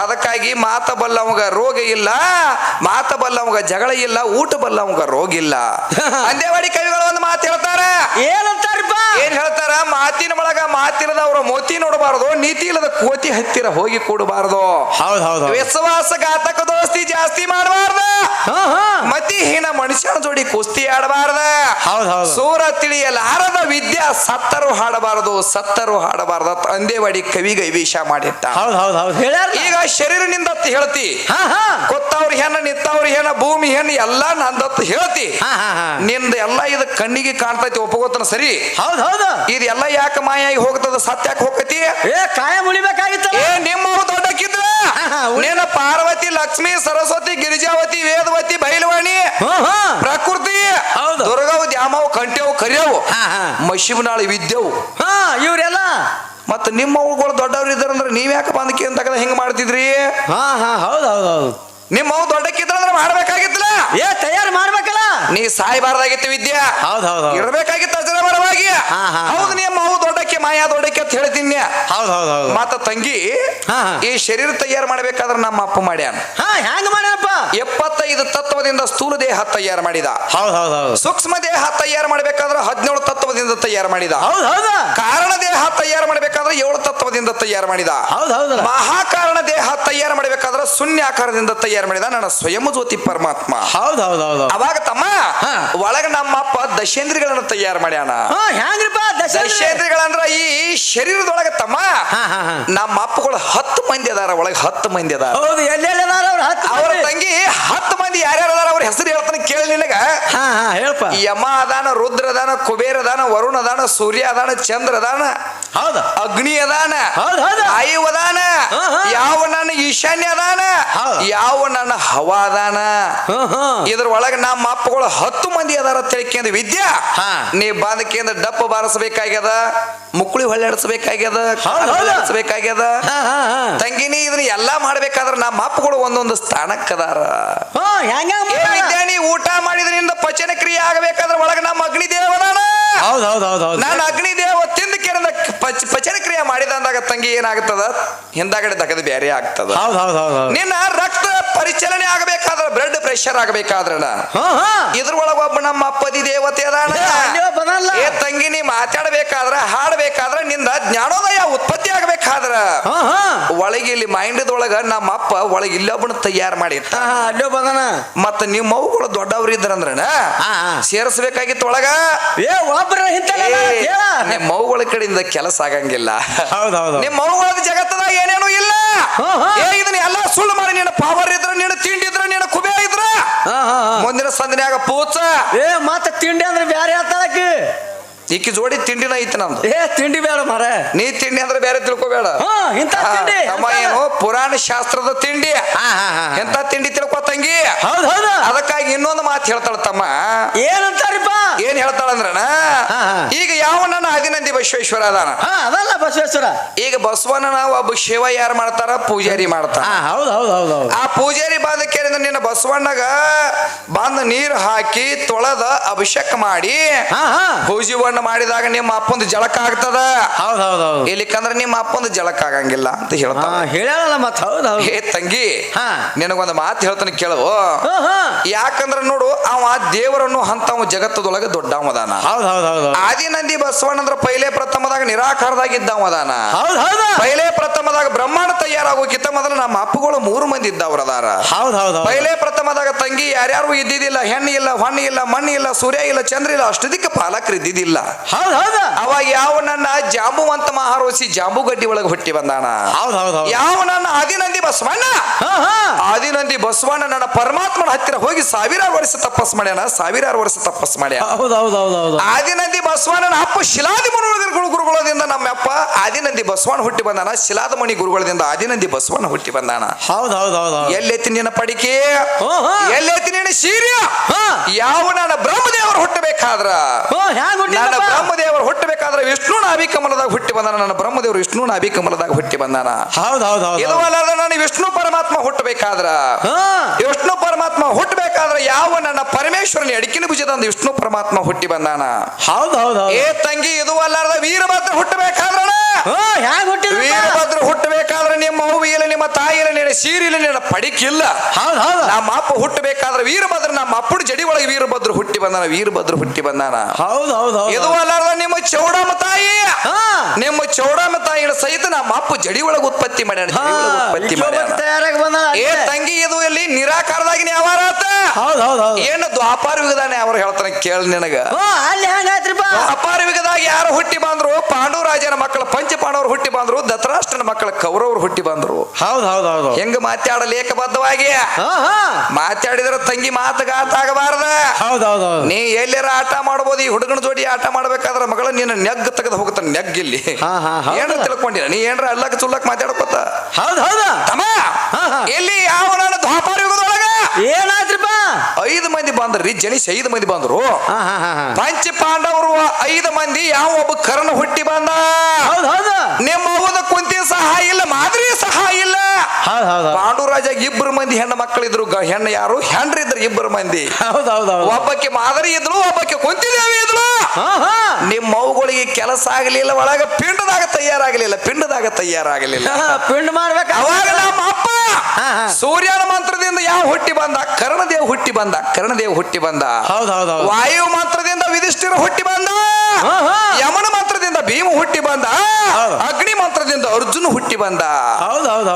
ಅದಕ್ಕಾಗಿ ಮಾತ ಬಲ್ಲವಂಗ ರೋಗ ಇಲ್ಲ ಮಾತ ಬಲ್ಲವಂಗ ಜಗಳ ಇಲ್ಲ ಊಟ ಬಲ್ಲವಂಗ ರೋಗ ಇಲ್ಲ. ಅಂದೇವಾಡಿ ಕವಿಗಳು ಒಂದು ಮಾತು ಹೇಳ್ತಾರ.
ಏನಂತಾರಪ್ಪ?
ಏನ್ ಹೇಳ್ತಾರ? ಮಾತಿನ ಒಳಗ ಅವರ ಮೋತಿ ನೋಡಬಾರದು ನೀತಿ ಇಲ್ಲದ ಕೋತಿ ಹತ್ತಿರ ಹೋಗಿ ಕೂಡಬಾರದು.
ಹೌದ್ ಹೌದ್.
ವಿಶ್ವಾಸಘಾತಕ ದೋಸ್ತಿ ಜಾಸ್ತಿ ಮಾಡಬಾರ್ದ.
ಹಾ ಹಾ.
ಮತಿಹೀನ ಮನುಷ್ಯನ ಜೋಡಿ ಕುಸ್ತಿ ಆಡಬಾರ್ದ.
ಹೌದ್ ಹೌದ್.
ಸೂರ ತಿಳಿಯಲಾರದ ವಿದ್ಯಾ ಸತ್ತರು ಹಾಡಬಾರದು ಸತ್ತರು ಹಾಡಬಾರದು ಅಂದೇವಾಡಿ ಕವಿಗೆ ವಿಷ ಮಾಡಿಟ್ಟ.
ಹೌದ್ ಹೌದ್ ಹೌದ್. ಹೇಳ್ಯಾರ
ಈಗ ಶರೀರನಿಂದ ನಿಂದತ್ ಹೇಳ್ತಿ. ಕೊತ್ತವ್ರ ಹೆಣ್ಣ ನಿತ್ತವ್ರ ಹೆಣ್ಣ ಭೂಮಿ ಹೆಣ್ಣು ಎಲ್ಲ ನಂದತ್ ಹೇಳ್ತಿ. ನಿಂದ ಎಲ್ಲ ಇದು ಕಣ್ಣಿಗೆ ಕಾಣ್ತೈತಿ ಒಪ್ಪಗೋತನ ಸರಿ.
ಹೌದ್ ಹೌದು.
ಇದೆಲ್ಲ ಯಾಕೆ ಮಾಯಾಗಿ ಹೋಗ್ತದ ಸತ್ಯ ಯಾಕೆ ಹೋಗತಿ
ಏ ಕಾಯ ಮುಳಿಬೇಕಾಗಿತ್ತಲ್ಲ
ಏ ನಿಮ್ಮ ದೊಡ್ಡಕ್ಕಿದ್ರೆ? ನೀನ ಪಾರ್ವತಿ ಲಕ್ಷ್ಮಿ ಸರಸ್ವತಿ ಗಿರಿಜಾವತಿ ವೇದವತಿ ಬೈಲವಾಣಿ ಪ್ರಕೃತಿ
ಹೌದು.
ದುರ್ಗವು ದ್ಯಾಮವು ಕಂಟ್ಯವು ಕರಿಯವು. ಮಶಿಬನಾಳಿ ವಿದ್ಯವು.
ಹಾ ಇವ್ರೆಲ್ಲ?
ಮತ್ತ ನಿಮ್ಮ ಅವ್ಗಳು ದೊಡ್ಡವ್ರು ಇದ್ದಾರಂದ್ರೆ ನೀವ್ ಯಾಕೆ ಬಂದಕ್ಕೆ ಅಂತ ಹಿಂಗ್ ಮಾಡ್ತಿದ್ರಿ?
ಹಾ ಹಾ ಹೌದ್ ಹೌದ್ ಹೌದು.
ನಿಮ್ಮ ಅವ್ ದೊಡ್ಡಕ್ಕಿದ್ರಂದ್ರೆ ಮಾಡ್ಬೇಕಾಗಿತ್ತಲ್ಲ?
ಏ ತಯಾರು ಮಾಡ್ಬೇಕಲ್ಲ?
ನೀ ಸಾಯ್ಬಾರ್ದಾಗಿತ್ತು ವಿದ್ಯಾ.
ಹೌದ್ ಹೌದ್
ಇರ್ಬೇಕಾಗಿತ್ತು ಅಜರಬರವಾಗಿ
ಹಾ, ಹಾ,
ಹೌದು ನಿಮ್ಮ ಅವು ದೊಡ್ಡಕ್ಕೆ ಮಾಯಾ ದೊಡ್ಡಕ್ಕೆ ಅಂತ ಹೇಳ್ತೀನಿ.
ಹೌದ್ ಹೌದ್ ಹೌದ್.
ಮತ್ತ ತಂಗಿ
ಹಾ, ಹಾ.
ಈ ಶರೀರ ತಯಾರು ಮಾಡ್ಬೇಕಾದ್ರೆ ನಮ್ಮ ಅಪ್ಪ ಮಾಡ್ಯಾನ.
ಹಾ ಮಾಡ್ಯಾನಪ್ಪ? ಮಾಡ್ಯಪ್ಪ
ಎಪ್ಪತ್ತೈದು ತತ್ವದಿಂದ ಸ್ಥೂಲ ದೇಹ ತಯಾರು ಮಾಡಿದ. ಸೂಕ್ಷ್ಮ ದೇಹ ತಯಾರು ಮಾಡಬೇಕಾದ್ರೆ ಹದಿನೇಳು ತತ್ವದಿಂದ ತಯಾರು ಮಾಡಿದ. ಕಾರಣ ದೇಹ ತಯಾರು ಮಾಡಬೇಕಾದ್ರೆ ಏಳು ತತ್ವದಿಂದ ತಯಾರು ಮಾಡಿದ. ಮಹಾಕಾರಣ ದೇಹ ತಯಾರು ಮಾಡಬೇಕಾದ್ರೆ ಶೂನ್ಯಾಕಾರದಿಂದ ತಯಾರು ಮಾಡಿದ. ನನ್ನ ಸ್ವಯಂ ಜ್ಯೋತಿ ಪರಮಾತ್ಮ. ಅವಾಗ ತಮ್ಮ. ಒಳಗ ನಮ್ಮಪ್ಪ ದಶೇಂದ್ರಿಗಳನ್ನ ತಯಾರು ಮಾಡ್ಯಾನ. ದಶೇಂದ್ರಿಗಳಂದ್ರ ಈ ಶರೀರದೊಳಗ ತಮ್ಮ ನಮ್ಮ ಅಪ್ಪಗಳು ಹತ್ತು ಮಂದಿ ಅದಾರ ಒಳಗ ಹತ್ತು ಮಂದಿ ಅದಾರ.
ಅವ್ರ?
ತಂಗಿ ಹತ್ತು ಮಂದಿ ಯಾರ್ಯಾರು ಅದಾರ ಅವ್ರ ಹೆಸರು ಹೇಳ್ತಾನೆ ಕೇಳಿ ನಿನಗ.
ಹಾ ಹಾ ಹೇಳಪ್ಪ
ಯಮ ಅದಾನ ರುದ್ರ ಅದಾನ ಕುಬೇರ ಅದಾನ ವರುಣ ಅದಾನ ಸೂರ್ಯ ಅದಾನ ಚಂದ್ರ ಅದಾನ.
ಹೌದಾ.
ಅಗ್ನಿ ಅದಾನ.
ಹೌದ್ ಹೌದು.
ವಾಯು ಅದಾನ.
ಹಾ, ಹಾ.
ಯಾವ ನನ್ನ ಈಶಾನ್ಯ ಅದಾನ.
ಹೌದ್.
ಯಾವ ನನ್ನ ಹವ ಅದಾನ. ಇದ್ರ ಒಳಗೆ ನಮ್ಮ ಅಪ್ಪಗಳು ಹತ್ತು ಮಂದಿ ಅದಾರ ತಿಳ್ಕೊಂಡ್ ವಿದ್ಯಾ
ಹಾ.
ನೀ ಬಂದಕ್ಕಿಂದ ಡಪ್ಪ ಬಾರಿಸಬೇಕಾಗ್ಯದ ಮುಕ್ಕುಳಿ ಹೊಳ್ಳಾಡಿಸ್ಬೇಕಾಗ್ಯದ
ಹೌದ್ ಹೌದ್.
ಹೊಳ್ಳೆಡಿಸ್ಬೇಕಾಗ್ಯದ
ಹಾ ಹಾ ಹಾ.
ತಂಗಿನಿ ಇದನ್ನ ಎಲ್ಲಾ ಮಾಡ್ಬೇಕಾದ್ರೆ ನಮ್ಮ ಅಪ್ಪಗಳು ಒಂದೊಂದು ಸ್ಥಾನಕ್ಕದಾರ.
ಹಾ ಹೆಂಗ?
ಏ ವಿದ್ಯಾ ನೀ ಊಟ ಮಾಡಿದ್ರಿಂದ ಪಚನ ಕ್ರಿಯೆ ಆಗಬೇಕಾದ್ರ ಒಳಗ ನಮ್ಮ ಅಗ್ನಿ ದೇವದಾನ
ಹೌದ್ ಹೌದ್ ಹೌದ್ ಹೌದ್.
ನಾನು ಅಗ್ನಿ ದೇವ ತಿಂದ ಕೇಳಿದ ಪಚ ಪಚನ ಕ್ರಿಯೆ ಮಾಡಿದ ಅಂದಾಗ ತಂಗಿ ಏನಾಗ್ತದ? ಹಿಂದಾಗಡೆ ತಗದು ಬೇರೆ ಆಗ್ತದ. ನಿನ್ನ ರಕ್ತ ಪರಿಚಲನೆ ಆಗಬೇಕಾದ್ರ ಬ್ಲಡ್ ಪ್ರೆಷರ್
ಆಗಬೇಕಾದ್ರಣ
ಇದ್ರೊಳಗ ಒಬ್ಬ ನಮ್ಮ ಅಪ್ಪದಿ ದೇವತೆ ಅದಾನ
ಏ,
ತಂಗಿ ನೀ ಮಾತಾಡ್ಬೇಕಾದ್ರ ಹಾಡ್ಬೇಕಾದ್ರ ನಿಂದ ಜ್ಞಾನೋದಯ ಉತ್ಪತ್ತಿ ಆಗ್ಬೇಕಾದ್ರ. ಒಳಗೆ ಇಲ್ಲಿ ಮೈಂಡದೊಳಗ ನಮ್ಮ ಅಪ್ಪ ಒಳಗೆ ಇಲ್ಲೊಬ್ಬನ ತಯಾರು
ಮಾಡಿ ಅಲ್ಲೋ ಬದನ
ಮತ್ತ ನಿಮ್ಮ ಅವುಗಳು ದೊಡ್ಡವ್ರ
ಇದ್ರಂದ್ರಣ.
ಸೇರಿಸ್ಬೇಕಾಗಿತ್ತು ಒಳಗ?
ಏ
ನಿಮ್ಮ ಅವುಗಳ ಕಡೆಯಿಂದ ಕೆಲಸ ಆಗಂಗಿಲ್ಲ. ನಿಮ್ಮ ಅವುಗಳ ಜಗತ್ತದಾಗ ಏನೇನು. ಏ ಇದನ್ನ ಎಲ್ಲ ಸುಳ್ಳು ಮಾಡಿ ನೀನು ಪವರ್ ಇದ್ರ ನೀನು ತಿಂಡಿ ಇದ್ರ ನೀನು ಕುಬೆ ಇದ್ರ?
ಹಾ ಹಾ ಹಾ.
ಮುಂದಿನ ಸಂದಿನ್ಯಾಗ ಪೂಚ
ಏ ಮತ್ತೆ ತಿಂಡಿ ಅಂದ್ರೆ ಬ್ಯಾರೆ ಹೇಳ್ತಾಳಕಿ
ಈಕಿ ಜೋಡಿ ತಿಂಡಿನ ಐತಿ ನಮ್ದು.
ಏ ತಿಂಡಿ ಬೇಡ ಮಾರ.
ನೀ ತಿಂಡಿ ಅಂದ್ರೆ ಬೇರೆ ತಿಳ್ಕೊಬೇಡ.
ಇಂತ ತಿಂಡಿ
ಅಮ್ಮ ಏನು ಪುರಾಣ ಶಾಸ್ತ್ರದ ತಿಂಡಿ. ಎಂತ ತಿಂಡಿ ತಿಳ್ಕೊತಂಗಿ
ಹೌದ್ ಹೌದು.
ಅದಕ್ಕಾಗಿ ಇನ್ನೊಂದು ಮಾತು ಹೇಳ್ತಾಳ ತಮ್ಮ.
ಏನಂತಾರಿಪ್ಪ?
ಏನ್ ಹೇಳ್ತಾಳಂದ್ರನ. ಈಗ ಯಾವ ನನ್ನ ಆದಿನಂದಿ ಬಸವೇಶ್ವರ ಅದಾನ?
ಹಾ ಅದಲ್ಲ ಬಸವೇಶ್ವರ.
ಈಗ ಬಸವಣ್ಣನ ಒಬ್ಬ ಶಿವ ಯಾರು ಮಾಡ್ತಾರ? ಪೂಜಾರಿ ಮಾಡ್ತಾರ
ಹಾ ಹೌದು ಹೌದ್ ಹೌದ್ ಹೌದ್.
ಆ ಪೂಜಾರಿ ಬಂದ ಕೇಳಿದ ನಿನ್ನ ಬಸವಣ್ಣಗ ಬಂದು ನೀರು ಹಾಕಿ ತೊಳೆದ ಅಭಿಷೇಕ ಮಾಡಿ
ಹಾ ಹಾ.
ಮಾಡಿದಾಗ ನಿಮ್ಮ ಅಪ್ಪಂದು ಜಳಕ ಆಗ್ತದ?
ಹೌದ್ ಹೌದ್ ಹೌದು.
ಇಲ್ಲಿಕಂದ್ರ ನಿಮ್ಮ ಅಪ್ಪಂದ ಜಳಕ ಆಗಂಗಿಲ್ಲ ಅಂತ
ಹಾ
ಹೇಳ್ತಾನ
ಮತ್ತ ಹೌದು ಹೌದ್.
ಹೇ ತಂಗಿ
ಹಾ.
ನಿನಗೊಂದು ಮಾತು ಹೇಳ್ತಾನೆ ಕೇಳು.
ಹಾ ಹಾ.
ಯಾಕಂದ್ರ ನೋಡು ಅವ ದೇವರನ್ನು ಹಂತ ಜಗತ್ತದೊಳಗೆ ದೊಡ್ಡವದಾನ
ಹೌದ್ ಹೌದ್ ಹೌದ್ ಹೌದ್.
ಆದಿನಂದಿ ಬಸವಣ್ಣಂದ್ರ ಪೈಲೆ ಪ್ರಥಮದಾಗ ನಿರಾಕಾರದಾಗ ಇದ್ದವದಾನ
ಹೌದ್ ಹೌದ.
ಪೈಲೆ ಪ್ರಥಮದಾಗ ಬ್ರಹ್ಮಾಂಡ ತಯಾರಾಗೋಕ್ಕಿಂತ ಮೊದಲು ನಮ್ಮ ಅಪ್ಪಗಳು ಮೂರು ಮಂದಿ ಇದ್ದವ್ರ
ಅದಾರ. ಹೌದ್ ಹೌದ್
ಪೈಲೆ ಪ್ರಥಮದಾಗ ತಂಗಿ ಯಾರ್ಯಾರು ಇದ್ದಿದ್ದಿಲ್ಲ ಹೆಣ್ಣು ಇಲ್ಲ ಹೊಣ್ಣು ಇಲ್ಲ ಮಣ್ಣು ಇಲ್ಲ ಸೂರ್ಯ ಇಲ್ಲ ಚಂದ್ರ ಇಲ್ಲ ಅಷ್ಟದಿಕ್ಕ ಪಾಲಕರು ಇದ್ದಿದ್ದಿಲ್ಲ.
ಹೌದ್ ಹೌದ.
ಅವಾಗ ಯಾವ ನನ್ನ ಜಾಂಬುವಂತ ಮಹಾರೋಸಿ ಜಾಂಬು ಗಡ್ಡಿ ಒಳಗೆ ಹುಟ್ಟಿ ಬಂದಾನ.
ಹೌದ್ ಹೌದ್ ಹೌದ್.
ಯಾವ ನನ್ನ ಆದಿನಂದಿ ಬಸವಣ್ಣ.
ಹಾ ಹಾ.
ಆದಿನಂದಿ ಬಸವಣ್ಣ ನನ್ನ ಪರಮಾತ್ಮನ ಹತ್ತಿರ ಹೋಗಿ ಸಾವಿರಾರು ವರ್ಷ ತಪಸ್ ಮಾಡ್ಯಾನ ಸಾವಿರಾರು ವರ್ಷ ತಪಸ್ ಮಾಡ್ಯಾನ.
ಹೌದ್ ಹೌದ್ ಹೌದ್ ಹೌದ್
ಆದಿನಂದಿ ಬಸವಣ್ಣನ ಅಪ್ಪ ಶಿಲಾದಿ ಗುರುಗಳ ಗುರುಗಳದಿಂದ ನಮ್ಮಪ್ಪ ಆದಿನಂದಿ ಬಸವಣ್ಣ ಹುಟ್ಟಿ ಬಂದಾನ. ಶಿಲಾದಮಣಿ ಗುರುಗಳದಿಂದ ಆದಿನಂದಿ ಬಸವಣ್ಣ ಹುಟ್ಟಿ ಬಂದಾನ.
ಹೌದು ಹೌದ್ ಹೌದು
ಎಲ್ಲೆತ್ತಿ ನಿನ್ನ ಪಡಿಕೆ. ಎಲ್ಲೆತ್ತಿ ನಿನ್ನ ಶೀರ್ಯ?
ಹಾ.
ಯಾವ ನನ್ನ ಬ್ರಹ್ಮದೇವರು ಹುಟ್ಟಬೇಕಾದ್ರ? ನನ್ನ ಬ್ರಹ್ಮದೇವರು ಹುಟ್ಟಬೇಕಾದ್ರೆ ವಿಷ್ಣು ನಾಭಿ ಕಮಲದಾಗ ಹುಟ್ಟಿ ಬಂದಾನ. ನನ್ನ ಬ್ರಹ್ಮದೇವರು ವಿಷ್ಣು ನಾಭಿ ಕಮಲದಾಗ ಹುಟ್ಟಿ ಬಂದಾನ.
ಹೌದ್ ಹೌದ್ ಹೌದ್
ಇದು ಅಲ್ಲದ ನನ್ನ ವಿಷ್ಣು ಪರಮಾತ್ಮ ಹುಟ್ಟಬೇಕಾದ್ರ?
ಹಾ.
ವಿಷ್ಣು ಪರಮಾತ್ಮ ಹುಟ್ಟಬೇಕಾದ್ರೆ ಯಾವ ನನ್ನ ಪರಮೇಶ್ವರನ ಅಡಿಕಿನ ಭುಜದಂದ ವಿಷ್ಣು ಪರಮಾತ್ಮ ಹುಟ್ಟಿ ಬಂದಾನ.
ಹೌದು ಹೌದ್
ಏ ತಂಗಿ ಇದು ಅಲ್ಲಾರ್ದ ವೀರಭದ್ರ ಹುಟ್ಟಬೇಕಾದ್ರ
ಹ್ಯಾಂಗ
ವೀರಭದ್ರ ಹುಟ್ಟಬೇಕಾದ್ರೆ ನಿಮ್ಮ ಅವ್ವ ಇಲ್ಲ ನಿಮ್ಮ ತಾಯಿ ಇಲ್ಲ ನಿನ್ನ ಸೀರಿಲ್ಲ ನಿನ್ನ ಪಡಿಕಿಲ್ಲ.
ಹೌದು ಹೌದು.
ನಮ್ಮ ಅಪ್ಪ ಹುಟ್ಟಬೇಕಾದ್ರೆ ವೀರಭದ್ರ ನಮ್ಮ ಅಪ್ಪನ ಜಡಿ ಒಳಗೆ ವೀರಭದ್ರ ಹುಟ್ಟಿ ಬಂದಾನ ವೀರಭದ್ರ ಹುಟ್ಟಿ ಬಂದಾನ.
ಹೌದು ಹೌದ್
ಇದು ಅಲ್ಲಾರ್ದ ನಿಮ್ಮ ಚೌಡಮ್ಮ ತಾಯಿ. ನಿಮ್ಮ ಚೌಡಮ್ಮ ತಾಯಿ ಸಹಿತ ನಮ್ಮ ಅಪ್ಪ ಜಡಿ ಒಳಗೆ ಉತ್ಪತ್ತಿ ಮಾಡ್ಯಾನ
ಹಾ.
ಜಡಿ ಒಳಗೆ ಉತ್ಪತ್ತಿ ಮಾಡ್ಯಾನ. ಏ ತಂಗಿ ಇದು ಇಲ್ಲಿ ನಿರಾಕಾರದಾಗಿ ಆತ?
ಹೌದ್ ಹೌದ್ ಹೌದ್.
ಏನು ದ್ವಾಪಾರ ಯುಗದಾನೆ ಅವ್ರು ಹೇಳ್ತಾನೆ ಕೇಳಿ ನಿನಗ.
ಅಲ್ಲಿ ಹೆಂಗಾಯ್ತ್ರಿಪ್ಪ
ಯಾರು ಹುಟ್ಟಿ ಬಂದ್ರು? ಪಾಂಡುರಾಜನ ಮಕ್ಕಳ ಪಂಚ ಪಾಂಡವರು ಹುಟ್ಟಿ ಬಂದ್ರು ದತ್ತರಾಷ್ಟ್ರನ ಮಕ್ಕಳ ಕೌರವರು ಹುಟ್ಟಿ ಬಂದ್ರು.
ಹೌದ್ ಹೌದ್ ಹೌದು
ಹೆಂಗ ಮಾತಾಡ ಲೇಖಬದ್ಧವಾಗಿ
ಹಾ ಹಾ.
ಮಾತಾಡಿದ್ರ ತಂಗಿ ಮಾತುಗಾತ ಆಗಬಾರ್ದ?
ಹೌದ್ ಹೌದ್ ಹೌದ್.
ನೀ ಎಲ್ಲಿರ ಆಟ ಮಾಡಬಹುದು ಈ ಹುಡುಗನ ಜೋಡಿ ಆಟ ಮಾಡ್ಬೇಕಾದ್ರ ಮಗಳ ನಿನ್ನ ನೆಗ್ ತೆಗೆದು ಹೋಗ್ತಾನೆ ನೆಗ್ ಇಲ್ಲಿ
ಹಾ, ಹಾ, ಹೌದು.
ಏನ ತಿಳ್ಕೊಂಡಿರ? ನೀ ಏನ್ರ ಅಲ್ಲಕ್ ಚುಲ್ಲಕ್ ಮಾತಾಡ್ಕೋತ?
ಹೌದ್ ಹೌದ.
ತಮ್ಮ. ಎಲ್ಲಿ ಯಾವ ನಾನು ದ್ವಾಪಾರ ಯುಗದೊಳಗ?
ಏನಾಯ್ತ್ರಿಪ್ಪ
ಐದು ಮಂದಿ ಬಂದ್ರಿ ಜನಿಸಿ ಐದು ಮಂದಿ ಬಂದ್ರು. ಪಂಚ ಪಾಂಡವರು ಐದು ಮಂದಿ ಯಾವ ಒಬ್ಬ ಕರ್ಣ ಹುಟ್ಟಿ ಬಂದ?
ಹೌದ್ ಹೌದ್.
ನಿಮ್ಮ ಅವ್ವದ ಕುಂತಿ ಸಹಾಯ ಇಲ್ಲ ಮಾದರಿ ಸಹಾಯ ಇಲ್ಲ.
ಹೌದ್ ಹೌದ್
ಪಾಂಡುರಾಜ ಇಬ್ಬರು ಮಂದಿ ಹೆಣ್ಣು ಮಕ್ಕಳಿದ್ರು ಹೆಣ್ಣು ಯಾರು? ಹೆಣ್ರಿದ್ರು ಇಬ್ಬರು ಮಂದಿ.
ಹೌದ್ ಹೌದ್ ಹೌದ್.
ಒಬ್ಬಕ್ಕೆ ಮಾದರಿ ಇದ್ರು ಒಬ್ಬಕ್ಕೆ ಕುಂತಿದೇವಿ
ಹಾ
ನಿಮ್ಮ ಅವುಗಳಿಗೆ ಕೆಲಸ ಆಗಲಿಲ್ಲ ಒಳಗ ಪಿಂಡದಾಗ ತಯಾರಾಗಲಿಲ್ಲ ಪಿಂಡದಾಗ ತಯಾರಾಗಲಿಲ್ಲ.
ಪಿಂಡ ಮಾಡ್ಬೇಕು.
ಅವಾಗ ನಮ್ಮ ಅಪ್ಪ. ಸೂರ್ಯನ ಹುಟ್ಟಿ ಬಂದ ಕರ್ಣದೇವ್ ಹುಟ್ಟಿ ಬಂದ ಕರ್ಣದೇವ್ ಹುಟ್ಟಿ ಬಂದ.
ಹೌದ್ ಹೌದ್ ಹೌದ್.
ವಾಯು ಮಂತ್ರದಿಂದ ವಿಧಿಷ್ಠಿರ ಹುಟ್ಟಿ ಬಂದ. ಯಮನ ಮಂತ್ರದಿಂದ ಭೀಮ ಹುಟ್ಟಿ ಬಂದ. ಅಗ್ನಿ ಮಂತ್ರದಿಂದ ಅರ್ಜುನ್ ಹುಟ್ಟಿ ಬಂದ.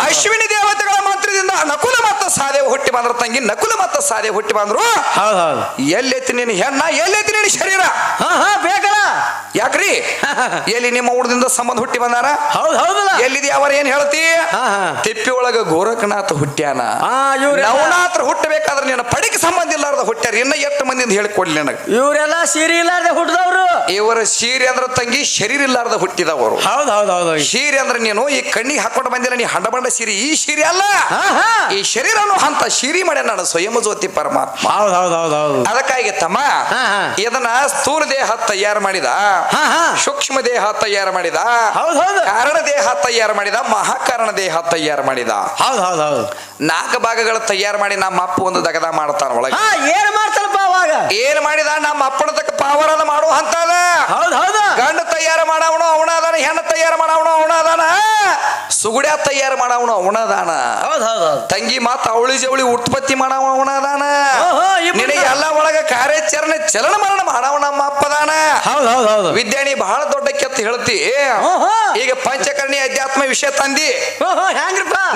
ಅಶ್ವಿನಿ ದೇವತೆಗಳ ಮಂತ್ರದಿಂದ ನಕುಲ ಮತ್ತು ಸಾದೇವ್ ಹುಟ್ಟಿ ಬಂದ್ರ ತಂಗಿ ನಕುಲ ಮತ್ತು ಸಾದೇವ್ ಹುಟ್ಟಿ ಬಂದ್ರು.
ಹೌದ್ ಹೌದ್.
ಎಲ್ಲೈತಿ ನಿನ್ನ ಹೆಣ್ಣ ಎಲ್ಲೈತಿ ನಿನ್ನ ಶರೀರ.
ಹಾ ಹಾ ಬೇಕಲ್ಲ.
ಯಾಕ್ರಿ? ಎಲ್ಲಿ ನಿಮ್ಮ ಊರದಿಂದ ಸಂಬಂಧ ಹುಟ್ಟಿ ಬಂದಾರ?
ಹೌದ್ ಹೌದಲ್ಲ.
ಎಲ್ಲಿದೆ ಅವರ ಏನ್ ಹೇಳ್ತಿ. ತಿಪ್ಪಿ ಒಳಗ ಗೋರಖನಾಥ ಹುಟ್ಟ್ಯಾನ. ನವನಾಥ್ರ ಹುಟ್ಟಬೇಕಾದ್ರೆ ನಿನ್ನ ಪಡಿಗೆ ಸಂಬಂಧ ಇಲ್ಲಾರ್ದ ಹುಟ್ಟ್ಯಾರ. ಇನ್ನ ಎಷ್ಟು ಮಂದಿ ಹೇಳಿಕೊಡ್ಲಿ ನನಗೆ?
ಇವರೆಲ್ಲ ಸೀರೆ ಇಲ್ಲಾರ್ದ ಹುಟ್ಟಿದವ್ರು
ಇವರ ಸೀರೆ ಅಂದ್ರ ತಂಗಿ ಶರೀರ ಇಲ್ಲಾರ್ದ ಹುಟ್ಟಿದವರು.
ಹೌದ್ ಹೌದ್ ಹೌದು
ಶೀರಿ ಅಂದ್ರೆ ನೀನು ಈ ಕಣ್ಣಿಗೆ ಹಾಕೊಂಡು ಬಂದಿಲ್ಲ ನೀ ಹಂಡ ಬಂಡ ಸೀರೆ. ಈ ಸೀರೆ ಅಲ್ಲ. ಈ ಶರೀರನು ಅಂತ ಸಿರಿ ಮಾಡ್ಯಾನ ನಾನು ಸ್ವಯಂ ಜ್ಯೋತಿ ಪರಮಾತ್ಮ.
ಹೌದ್ ಹೌದ್
ಅದಕ್ಕಾಗಿ ತಮ್ಮ. ಇದನ್ನ ಸ್ಥೂಲ ದೇಹ ತಯಾರು ಮಾಡಿದ. ಸೂಕ್ಷ್ಮ ದೇಹ ತಯಾರು ಮಾಡಿದ.
ಹೌದ್ ಹೌದು.
ಕಾರಣ ದೇಹ ತಯಾರು ಮಾಡಿದ ಮಹಾಕಾರಣ ದೇಹ ತಯಾರು ಮಾಡಿದ.
ಹೌದ್ ಹೌದ್ ಹೌದು.
ನಾಲ್ಕು ಭಾಗಗಳ ತಯಾರು ಮಾಡಿ ನಮ್ಮ ಅಪ್ಪ ಒಂದು ದಗದ ಮಾಡ್ತಾನ ಒಳಗೆ.
ಏನ್ ಮಾಡ್ತಾನಪ್ಪ ಅವಾಗ?
ಏನ್ ಮಾಡಿದ ನಮ್ಮ ಅಪ್ಪನ ತಕ್ಕ ಪಾವರ್ ಅದ ಮಾಡುವ
ಹೌದ್ ಹೌದು.
ಗಂಡ ತಯಾರು ಮಾಡವನು ಅವನ ಅದಾನ ಹೆಣ್ಣು ತಯಾರು ಮಾಡವನು ಅವನ ಅದಾನ ಸುಗುಡ್ಯ ತಯಾರು ಮಾಡವನು
ಹೌದು
ತಂಗಿ ಮಾತ ಅವಳಿ ಜವಳಿ ಉತ್ಪತ್ತಿ ಮಾಡವ
ಅವನದಾನ
ನಿನಗೆ ಎಲ್ಲ ಒಳಗ ಕಾರ್ಯಾಚರಣೆ ಚಲನ ಮರಣ ಮಾಡವ ನಮ್ಮ ಅಪ್ಪದಾನ. ವಿದ್ಯಾಣಿ ಬಹಳ ದೊಡ್ಡ ಕೆತ್ತ ಹೇಳ್ತಿ. ಈಗ ಪಂಚಕರ್ಣಿ ಅಧ್ಯಾತ್ಮ ವಿಷಯ ತಂದಿ.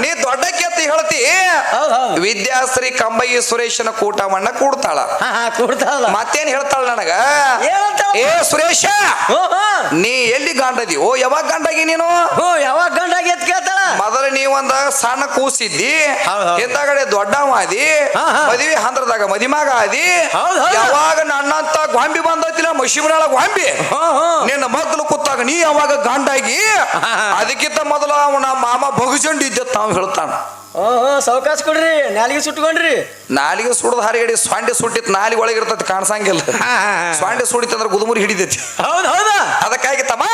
ನೀ ದೊಡ್ಡ ಕೆತ್ತ ಹೇಳ್ತಿ. ವಿದ್ಯಾಶ್ರೀ ಕಂಬಗಿ ಸುರೇಶನ ಕೂಟವನ್ನ ಕೂಡ್ತಾಳ. ಮತ್ತೇನ್ ಹೇಳ್ತಾಳ ನನಗ? ಏ ಸುರೇಶ ನೀ ಎಲ್ಲಿ ಗಾಂಡದಿ? ಓ ಯಾವಾಗ ಗಂಡಾಗಿ ನೀನು?
ಯಾವಾಗ ಗಂಡಾಗಿ ಎತ್ ಕೇಳ್ತಾಳ
ಮೊದಲು ನೀವೊಂದ ಸಣ್ಣ ಕೂಸಿದ್ದಿ
ಹೌದ್ ಹೌದ್.
ಹಿಂದಗಡೆ ದೊಡ್ಡವ ಆದಿ
ಹಾ, ಹಾ.
ಮದುವೆ ಹಂದ್ರದಾಗ ಮದಿಮಾಗ ಆದಿ
ಹೌದ್ ಹೌದ್.
ಯಾವಾಗ ನನ್ನಂತ ಗೊಂಬಿ ಬಂದೈತಿಲ್ಲ ಮಶಿಮನಾಳ ಗೊಂಬಿ
ಹ್ಮ್, ಹ್ಮ್.
ನಿನ್ನ ಮಗ್ಲು ಕೂತಾಗ ನೀ ಯಾವಾಗ ಗಂಡಾಗಿ
ಹಾ, ಹಾ.
ಅದಕ್ಕಿಂತ ಮೊದಲು ಅವನ ಮಾಮ ಬಗುಜಂಡಿ ಇದ್ದ ತಾವು ಹೇಳ್ತಾನ
ಓಹೋ ಸಾವ್ಕಾಸ್ ಕೊಡ್ರಿ ನಾಲಿಗೆ ಸುಟ್ಕೊಂಡ್ರಿ.
ನಾಲಿಗೆ ಸುಡದ ಹಾರಿಗಡಿ ಸ್ವಾಂಡಿ ಸುಟ್ಟಿತ್ತು ನಾಲಿಗೆ ಒಳಗಿರ್ತತಿ ಕಾಣಿಸಂಗಿಲ್ಲ.
ಹಾ,
ಸುಡಿತ ಅಂದ್ರೆ ಗುದುಮುರಿ ಹಿಡಿದೈತಿ
ಹೌದು ಹೌದಾ?
ಅದಕ್ಕಾಗಿ ತಮ್ಮ.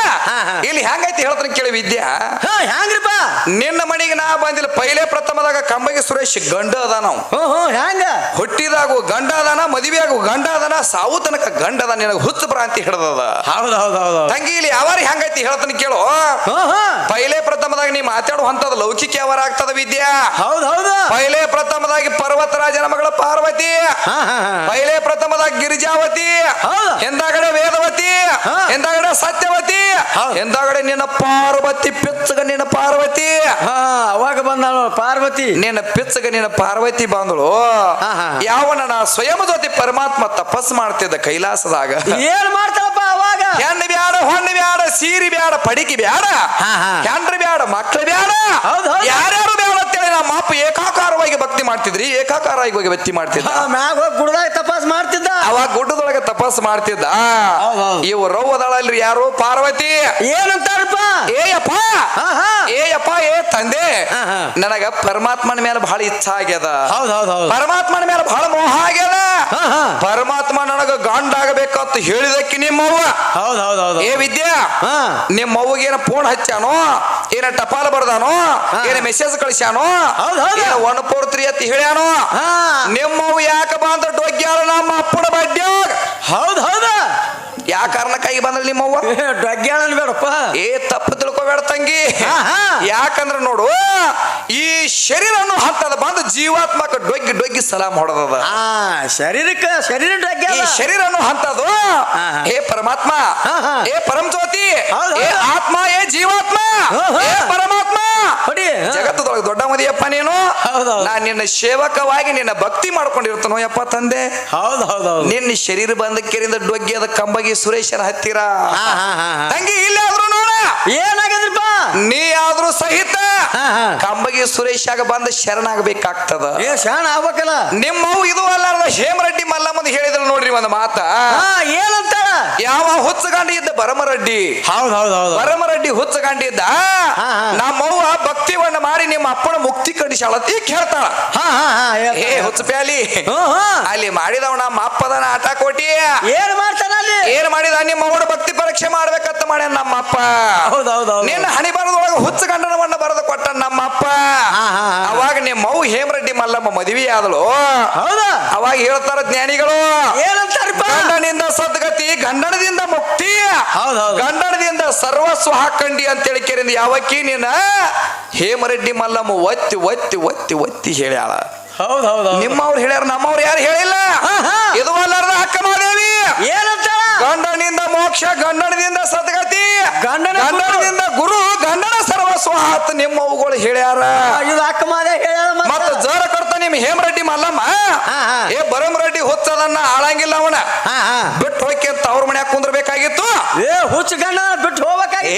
ಇಲ್ಲಿ ಹೆಂಗೈತಿ ಹೇಳ್ತಾನೆ ಕೇಳಿ ವಿದ್ಯಾ.
ಹಾ ಹ್ಯಾಂಗ್ರಿಪ್ಪ?
ನಿನ್ನ ಮನೆಗೆ ನಾ ಬಂದಿಲ್ಲ ಪೈಲೆ ಪ್ರಥಮದಾಗ ಕಂಬಗಿ ಸುರೇಶ್ ಗಂಡ ಅದ ನಾವು.
ಹೋ ಹ್ಞೂ ಹೆಂಗ
ಹುಟ್ಟಿದಾಗು ಗಂಡ ಅದಾನ ಮದುವೆ ಆಗು ಗಂಡ ಅದಾನ ಸಾವು ತನಕ ಗಂಡ ಅದ ನಿನಗೆ ಹುಚ್ಚು ಭ್ರಾಂತಿ ಹಿಡ್ದದ.
ಹೌದ್ ಹೌದ್ ಹೌದ್ ಹೌದ್.
ತಂಗಿ ಇಲ್ಲಿ ಯಾವಾರ ಹೆಂಗೈತಿ ಹೇಳ್ತಾನೆ ಕೇಳು.
ಹ್ಞೂ
ಪೈಲೆ ಪ್ರಥಮದಾಗ ನೀ ಮಾತಾಡುವಂತದ ಲೌಕಿಕ ಯಾವಾರ ಆಗ್ತದ ವಿದ್ಯಾ?
ಹೌದ್ ಹೌದು.
ಪೈಲೆ ಪ್ರಥಮದಾಗಿ ಮಗಳ ಪಾರ್ವತಿ.
ಹಾ ಹಾ ಹಾ.
ಪೈಲೆ ಪ್ರಥಮದಾಗಿ ಗಿರಿಜಾವತಿ. ಎಂದಾಗಡೆ ವೇದವತಿ. ಎಂದಾಗಡೆ ಸತ್ಯವತಿ. ಎಂದಾಗಡೆ ನಿನ್ನ ಪಾರ್ವತಿ ಪಿಚ್ಚಗ ನಿನ್ನ ಪಾರ್ವತಿ.
ಹಾ ಅವಾಗ ಬಂದಳು ಪಾರ್ವತಿ.
ನಿನ್ನ ಪಿಚ್ಚಗ ನಿನ್ನ ಪಾರ್ವತಿ ಬಂದಳು.
ಯಾವ
ಯಾವನ ನಾ ಸ್ವಯಂ ಜೊತೆ ಪರಮಾತ್ಮ ತಪಸ್ ಮಾಡ್ತಿದ್ದ ಕೈಲಾಸದಾಗ.
ಏನ್ ಮಾಡ್ತಾಳಪ್ಪ ಅವಾಗ?
ಹೆಣ್ಣು ಬ್ಯಾಡ ಹೊಣ್ಣು ಬ್ಯಾಡ ಸೀರಿ ಬ್ಯಾಡ ಪಡಿಕೆ ಬ್ಯಾಡ. ಹೆಂಡ್ರಿ ಬ್ಯಾಡ ಮಕ್ಳು ಬ್ಯಾಡ. ಯಾರ್ಯಾರು ಬ್ಯಾಡ ನಮ್ಮ ಅಪ್ಪ ಏಕಾಕಾರವಾಗಿ ಭಕ್ತಿ ಮಾಡ್ತಿದ್ರಿ? ಏಕಾಕಾರವಾಗಿ ಭಕ್ತಿ
ಮಾಡ್ತಿದ್ರಿ? ಮ್ಯಾಗ ಹೋಗಿ ಗುಡ್ದಾಗ ತಪಾಸ್ ಮಾಡ್ತಿದ್ದ.
ಅವಾಗ ಗುಡ್ಡದೊಳಗೆ ತಪಸ್ ಮಾಡ್ತಿದ್ದ.
ಇವ್ ಹೌದ್.
ಅದಾಳಲ್ರಿ ಯಾರು? ಪಾರ್ವತಿ.
ಏನಂತಾರಪ್ಪ
ಏಯಪ್ಪ ಏಯಪ್ಪ ಏ ತಂದೆ. ನನಗ ಪರಮಾತ್ಮನ ಮೇಲೆ ಬಹಳ ಇಚ್ಛಾ ಆಗ್ಯದ.
ಹೌದ್ ಹೌದ್ ಹೌದ್.
ಪರಮಾತ್ಮನ ಮೇಲೆ ಬಹಳ ಮೋಹ ಆಗ್ಯದ. ಪರಮಾತ್ಮ ನನಗ ಗಾಂಡಾಗಬೇಕಂತ ಹೇಳಿದಕ್ಕೆ ನಿಮ್ಮವ್ವ.
ಹೌದ್ ಹೌದ್ ಹೌದ್
ಏ ವಿದ್ಯಾ
ಹಾ.
ನಿಮ್ಮ ಅವ್ವಗೆ ಏನ ಫೋನ್ ಹಚ್ಚಾನೋ? ಏನ ಟಪಾಲ್ ಬರ್ದಾನೋ. ಏನ ಮೆಸೇಜ್ ಕಳಿಸ್ಯಾನೋ?
ಹೌದ್
ಫೋರ್ ಪೋರ್ತ್ರಿ ಅಂತ ಹೇಳ್ಯಾನೋ?
ಹಾ.
ನಿಮ್ಮವ್ವ ಯಾಕ ಬಂದ ಡೊಗ್ಗ್ಯಾಳ ನಮ್ಮ ಅಪ್ಪನ ಬಡ್ಡ್ಯಾಗ
ಹೌದು ಹೌದ.
ಯಾ ಕಾರಣಕ್ಕಾಗಿ ಬಂದ್ರ ನಿಮ್ಮವ್ವ?
ಡಗ್ಗ್ಯಾಳನ್ ಬೇಡಪ್ಪ.
ಏ ತಪ್ಪು ತಿಳ್ಕೊಬೇಡ ತಂಗಿ.
ಹಾ, ಹಾ.
ಯಾಕಂದ್ರ ನೋಡು ಈ ಶರೀರನು ಹಂತದ ಬಂದು ಜೀವಾತ್ಮಕ ಡೊಗ್ಗಿ ಡೊಗ್ಗಿ ಸಲಾಮ್ ಹೊಡೆದದ.
ಶರೀರಕ್ಕ ಶರೀರ
ಈ
ಶರೀರ
ಶರೀರನು ಹಂತದು.
ಹಾ,
ಪರಮಾತ್ಮ
ಹಾ,
ಪರಮ ಜ್ಯೋತಿ ಹೇ
ಹೌದ್.
ಆತ್ಮ ಏ ಜೀವಾತ್ಮ
ಪರಮಾತ್ಮ ಹಾ. ಹೊಡಿ.
ಜಗತ್ತದೊಳಗೆ ದೊಡ್ಡ ಮದಿಯಪ್ಪ ನೀನು?
ಹೌದು ಹೌದ್.
ನಾ ನಿನ್ನ ಸೇವಕವಾಗಿ ನಿನ್ನ ಭಕ್ತಿ ಮಾಡ್ಕೊಂಡಿರ್ತನೋ ಯಪ್ಪ ತಂದೆ.
ಹೌದು ಹೌದು
ನಿನ್ನ ಶರೀರ ಬಂದಕ್ಕೆರಿಂದ ಡೊಗ್ಗಿಯದ ಕಂಬಗಿ ಸುರೇಶರ ಹತ್ತಿರ. ತಂಗಿ ಇಲ್ಲಿ ಆದ್ರೂ ನೋಡ.
ಏನಾಗದ್ರಪ್ಪ?
ನೀ ಆದ್ರೂ ಸಹಿತ. ಕಂಬಗಿ ಸುರೇಶಾಗ ಬಂದ ಶರಣಾಗಬೇಕಾಗ್ತದ
ಏ ಶಾಣ ಆಗ್ಬೇಕಲ್ಲ.
ನಿಮ್ಮವು ಇದು ಅಲ್ಲ ಹೇಮರೆಡ್ಡಿ ಮಲ್ಲಮ್ಮ ಹೇಳಿದ್ರು ನೋಡ್ರಿ ಒಂದು ಮಾತ.
ಹಾ ಏನಂತಾಳ?
ಯಾವ ಹುಚ್ಚಗಂಡಿ ಇದ್ದ ಬರಮರಡ್ಡಿ
ಹೌದು ಹೌದು ಹೌದು.
ಬರಮರೆಡ್ಡಿ ಹುಚ್ಚಗಂಡಿದ್ದ
ಹಾ, ಹಾ.
ನಮ್ಮವ್ವ ಭಕ್ತಿವನ್ನ ಮಾಡಿ ನಿಮ್ಮ ಅಪ್ಪನ ಮುಕ್ತಿ ಕಡಿಸಾಳ ಕೇಳ್ತಾಳ ಹೇಳ್ತಾಳ.
ಹಾ ಹಾ ಹಾ
ಏ ಹುಚ್ಚ ಪ್ಯಾಲಿ
ಹ್ಮ್ ಹ್ಮ್.
ಅಲ್ಲಿ ಮಾಡಿದವ ನಮ್ಮ ಅಪ್ಪದನ ಆಟ ಕೋಟಿ.
ಏನ್ ಮಾಡ್ತಾನ ಅಲ್ಲಿ?
ಏನ್ ಮಾಡಿದ? ನಿಮ್ಮ ಅವಳು ಭಕ್ತಿ ಪರೀಕ್ಷೆ ಮಾಡ್ಬೇಕಂತ ಮಾಡ್ಯಾನ ನಮ್ಮ ಅಪ್ಪ.
ಹೌದೌದು ಹೌದ್ ಹೌದ್.
ನಿನ್ನ ಹಣಿ ಬರದೊಳಗ ಹುಚ್ಚ ಗಂಡನವನ್ನ ಬರೆದು ಕೊಟ್ಟ ನಮ್ಮ ಅಪ್ಪ. ಅವಾಗ ನಿಮ್ಮ ಅವು ಹೇಮರೆಡ್ಡಿ ಮಲ್ಲಮ್ಮ ಮದುವೆ ಆದಳು ಅವಾಗ ಹೇಳ್ತಾರ ಜ್ಞಾನಿಗಳು
ಏನಂತಾರಪ್ಪ?
ಗಂಡನಿಂದ ಸದ್ಗತಿ ಗಂಡನದಿಂದ ಮುಕ್ತಿ. ಗಂಡನದಿಂದ ಸರ್ವಸ್ವ ಹಾಕಂಡಿ ಅಂತೇಳಿ ಕೇರಿಂದ ಯಾವಕ್ಕಿ ನೀನ? ಹೇಮರೆಡ್ಡಿ ಮಲ್ಲಮ್ಮ ಒತ್ತಿ ಒತ್ತಿ ಒತ್ತಿ ಒತ್ತಿ ಹೇಳ್ಯಾಳ. ನಿಮ್ಮವ್ರು ಹೇಳ್ಯಾರ ನಮ್ಮವ್ರು ಯಾರು ಹೇಳಿಲ್ಲ. ಇದು ಅಲ್ಲಾರ್ದ ಅಕ್ಕ ಮಾದೇವಿ.
ಏನಂತಾಳ?
ಗಂಡನಿಂದ ಮೋಕ್ಷ ಗಂಡನದಿಂದ ಸದ್ಗತಿ.
ಗಂಡನ.
ಗಂಡನದಿಂದ ಗುರು ಗಂಡನ ಸರ್ವಸ್ವ ಆತ ನಿಮ್ಮ ಅವುಗಳು ಹೇಳ್ಯಾರ.
ಇದು ಅಕ್ಕ ಮಾದೇ ಹೇಳ್ಯಾಳ
ಮತ್ತ?
ಮತ್ತ
ಜರ ಕೊಡ್ತ ನಿಮ್ ಹೇಮರೆಡ್ಡಿ ಮಲ್ಲಮ್ಮ. ಏ ಬರಮರೆಡ್ಡಿ ಹುಚ್ಚದನ್ನ ಆಳಂಗಿಲ್ಲ ಅವನ.
ಹಾ ಹಾ.
ಬಿಟ್ಟು ಹೋಗಿ ಅಂತ ಅವ್ರ ಮನ್ಯಾಗ ಕುಂದ್ರಬೇಕಾಗಿತ್ತು.
ಏ ಹುಚ್ಚ ಗಂಡ ಬಿಟ್ಟು
ಏ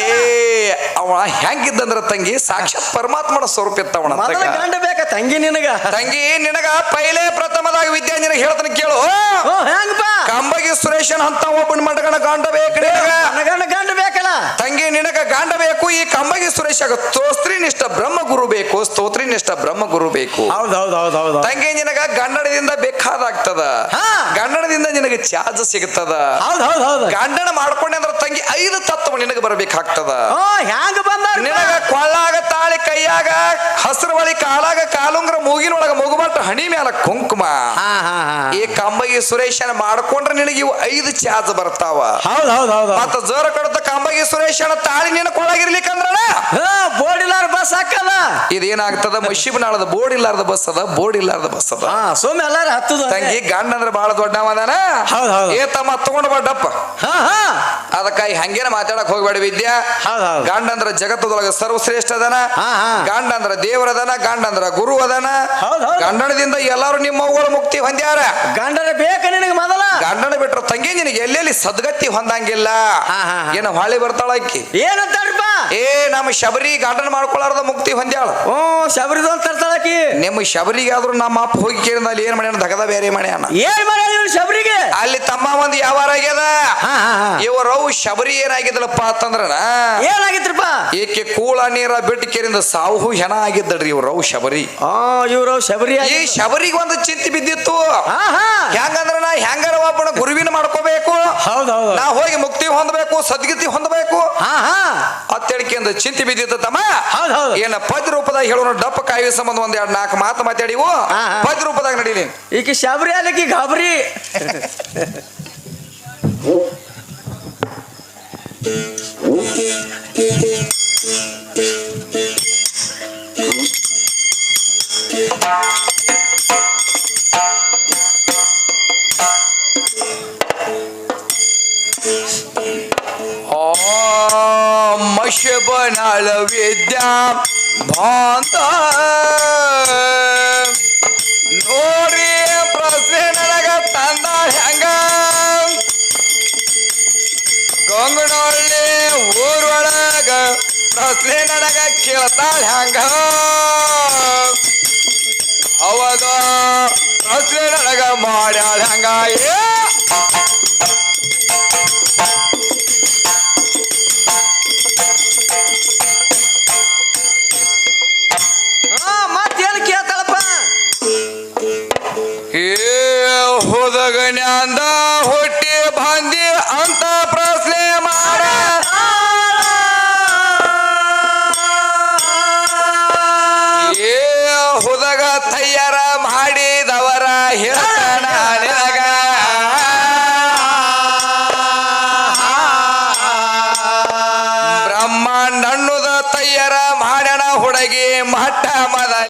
ಅವ ಹೆಂಗಿದ್ದಂದ್ರ ತಂಗಿ ಸಾಕ್ಷಾತ್ ಪರಮಾತ್ಮನ ಸ್ವರೂಪ ಇತ್ತವಣ
ಮೊದಲ ಗಂಡ ಬೇಕ ತಂಗಿ ನಿನಗ?
ತಂಗಿ ನಿನಗ ಪೈಲೆ ಪ್ರಥಮದಾಗ ವಿದ್ಯಾ ನಿನಗೆ ಹೇಳ್ತಾನೆ ಕೇಳು.
ಓ ಹೆಂಗಪ್ಪ
ಕಂಬಗಿ ಸುರೇಶನ್ ಅಂತ ಒಬ್ಬನ ಮಟಗಣ ಗಂಡ ಬೇಕು ನಿನಗ.
ಗಂಡ ಗಂಡ ಬೇಕಲ್ಲ?
ತಂಗಿ ನಿನಗ ಗಂಡ ಬೇಕು ಈ ಕಂಬಗಿ ಸುರೇಶ ತೋಸ್ತ್ರಿ ನಿಷ್ಠ ಬ್ರಹ್ಮ ಗುರು ಬೇಕು ಸ್ತೋತ್ರಿ ನಿಷ್ಠ ಬ್ರಹ್ಮ ಗುರು ಬೇಕು.
ಹೌದ್ ಹೌದ್ ಹೌದ್ ಹೌದ್
ತಂಗಿ ನಿನಗ ಗಂಡನದಿಂದ ಬೇಕಾದಾಗ್ತದ.
ಹಾ.
ಗಂಡನದಿಂದ ನಿನಗೆ ಚಾರ್ಜ್ ಸಿಗ್ತದ.
ಹೌದ್ ಹೌದ್ ಹೌದು
ಗಂಡನ ಮಾಡ್ಕೊಂಡೆ ಅಂದ್ರೆ ತಂಗಿ ಐದು ತತ್ವ ನಿನಗೆ ಬರಬೇಕಾಗ್ತದ
ಓ ಹ್ಯಾಂಗ ಬಂದಾರ
ನಿನಗ ಕೊಳ್ಳಾಗ ತಾಳಿ ಕೈಯಾಗ ಹಸಿರು ಬಳಿ ಕಾಲಾಗ ಕಾಲುಂಗ್ರ ಮೂಗಿನ ಒಳಗ ಮುಗುಬಟ್ಟ ಹಣಿ ಮ್ಯಾಲ ಕುಂಕುಮ. ಈ ಕಂಬಗಿ ಸುರೇಶನ ಮಾಡ್ಕೊಂಡ್ರೆ ನಿನಗೆ ಇವು ಐದು ಚಾರ್ಜ್ ಬರ್ತಾವ.
ಹೌದ್ ಹೌದ್ ಹೌದ್ ಹೌದ್.
ಮತ್ತ ಜೋರ ಕಡತ ಕಂಬಗಿ ಸುರೇಶನ ತಾಳಿ ನಿನ್ನ ಕೊಳಗಿರ್ಲಿಕ್ಕಂದ್ರಣ
ಹಾ ಬೋರ್ಡ್ ಇಲ್ಲಾರ ಬಸ್ ಹಾಕಲ್ಲ.
ಇದೇನಾಗ್ತದ? ಮಶಿಬನಾಳದ ಬೋರ್ಡ್ ಇಲ್ಲಾರ್ದ ಬಸ್ ಅದ ಬೋರ್ಡ್ ಇಲ್ಲಾರದ ಬಸ್ ಅದ
ಹಾ ಸುಮ್ಮ ಎಲ್ಲಾರ ಹತ್ತದ
ತಂಗಿ ಗಂಡ ಅಂದ್ರೆ ಬಹಳ ದೊಡ್ಡವದಾನ
ಹೌದು ಹೌದ್.
ಏ ತಮ್ಮ ತಗೊಂಡ್ ಬಡ್ಡಪ್ಪ
ಹಾ ಹಾ.
ಅದಕ್ಕಾಗಿ ಹಂಗೇನ ಮಾತಾಡಕ್ ಹೋಗ್ಬೇಡ ವಿದ್ಯಾ
ಹೌದ್ ಹೌದ್.
ಗಂಡ ಅಂದ್ರ ಜಗತ್ತದೊಳಗ ಸರ್ವಶ್ರೇಷ್ಠ ಅದನ
ಹಾ, ಹಾ.
ಗಂಡ ಅಂದ್ರ ದೇವರದನ ಗಂಡಂದ್ರ ಗುರು ಅದನ. ಗಂಡನದಿಂದ ಎಲ್ಲಾರು ನಿಮ್ಮ ಅವುಗಳ ಮುಕ್ತಿ ಹೊಂದ್ಯಾರ
ಗಂಡನ ಬೇಕ ನಿನಗೆ ಮೊದಲ
ಗಂಡನ ಬಿಟ್ರ ತಂಗಿ ನಿನಗೆ ಎಲ್ಲೆಲ್ಲಿ ಸದ್ಗತಿ ಹೊಂದಂಗಿಲ್ಲ
ಹಾ, ಹಾ, ಹಾ.
ಏನ ಹೊಳಿ ಬರ್ತಾಳ ಏನಂತ
ಏನಂತಾರಪ್ಪ
ಏ ನಮ್ಮ ಶಬರಿ ಗಾರ್ಡನ್ ಮಾಡ್ಕೊಳಾರ್ದ ಮುಕ್ತಿ ಹೊಂದ್ಯಾಳ.
ಓ ಶಬರಿದು ಅಂತ ತರ್ತಾಳಕಿ
ನಿಮ್ಮ ಶಬರಿಗಾದ್ರೂ ನಮ್ಮ ಅಪ್ಪ ಹೋಗಿ ಕೇಳಿದ ಅಲ್ಲಿ ಏನ್ ಮಾಡ್ಯಾನ? ದಗದ ಬೇರೆ ಮಾಡ್ಯಾನ.
ಏನ್ ಮಾಡ್ಯಾನ ಶಬರಿಗೆ?
ಅಲ್ಲಿ ತಮ್ಮ ಒಂದು ಯಾವಾರ ಆಗ್ಯದ? ಇವರವು ಶಬರಿ ಏನಾಗಿದ್ದಲಪ್ಪ ಅಂತಂದ್ರ
ಏನಾಗಿದ್ರಪ್ಪ
ಏಕೆ ಕೂಳ ನೀರ ಬಿಟ್ಟು ಕೇರಿಂದ ಸಾವು ಹೆಣ ಆಗಿದ್ದಳ್ರಿ ಇವ್ರವು ಶಬರಿ.
ಆ ಇವ್ರು ಶಬರಿ
ಈ ಶಬರಿಗೆ ಒಂದು ಚಿಂತೆ ಬಿದ್ದಿತ್ತು. ಹೆಂಗಂದ್ರ ನಾ ಹೆಂಗಾರ ಒಬ್ಬನ ಗುರುವಿನ ಮಾಡ್ಕೋಬೇಕು? ನಾ ಹೋಗಿ ಮುಕ್ತಿ ಹೊಂದಬೇಕು ಸದ್ಗತಿ ಹೊಂದಬೇಕು?
ಹಾ ಹಾ
ಅತ್ತಳಿಕೆಯಿಂದ ಚಿಂತೆ ಬಿದ್ದಿತ್ತು ತಮ್ಮ.
ಹೌದ್ ಹೌದು.
ಏನ ಪದ ರೂಪದಾಗ ಹೇಳೋಣ ಡಪ್ಪ ಕಾಯುವ ಸಂಬಂಧ ಒಂದ್ ಎರಡು ನಾಲ್ಕು ಮಾತು ಮಾತಾಡಿವು
ಹಾ, ಹಾ.
ಪದ ರೂಪದಾಗ ನಡೀಲಿ
ಈಕಿ ಶಬರಿ ಅಲ್ಲಕಿ ಗಾಬರಿ.
ಮಶಬನಾಳ ವಿದ್ಯಾ ಭಾಂತ ನೋಡಿ ಪ್ರಶ್ನೆ ನನಗ ತಂದ ಹೆಂಗ? ಗಂಗನೊಳ್ಳಿ ಊರೊಳಗ ಪ್ರಶ್ನೆ ನನಗ ಕೇಳ್ತಾಳ ಹೆಂಗ? ಹೌದ? ಪ್ರಶ್ನೆ ನನಗ ಮಾಡ್ಯಾಳ ಹೆಂಗ? ಏ!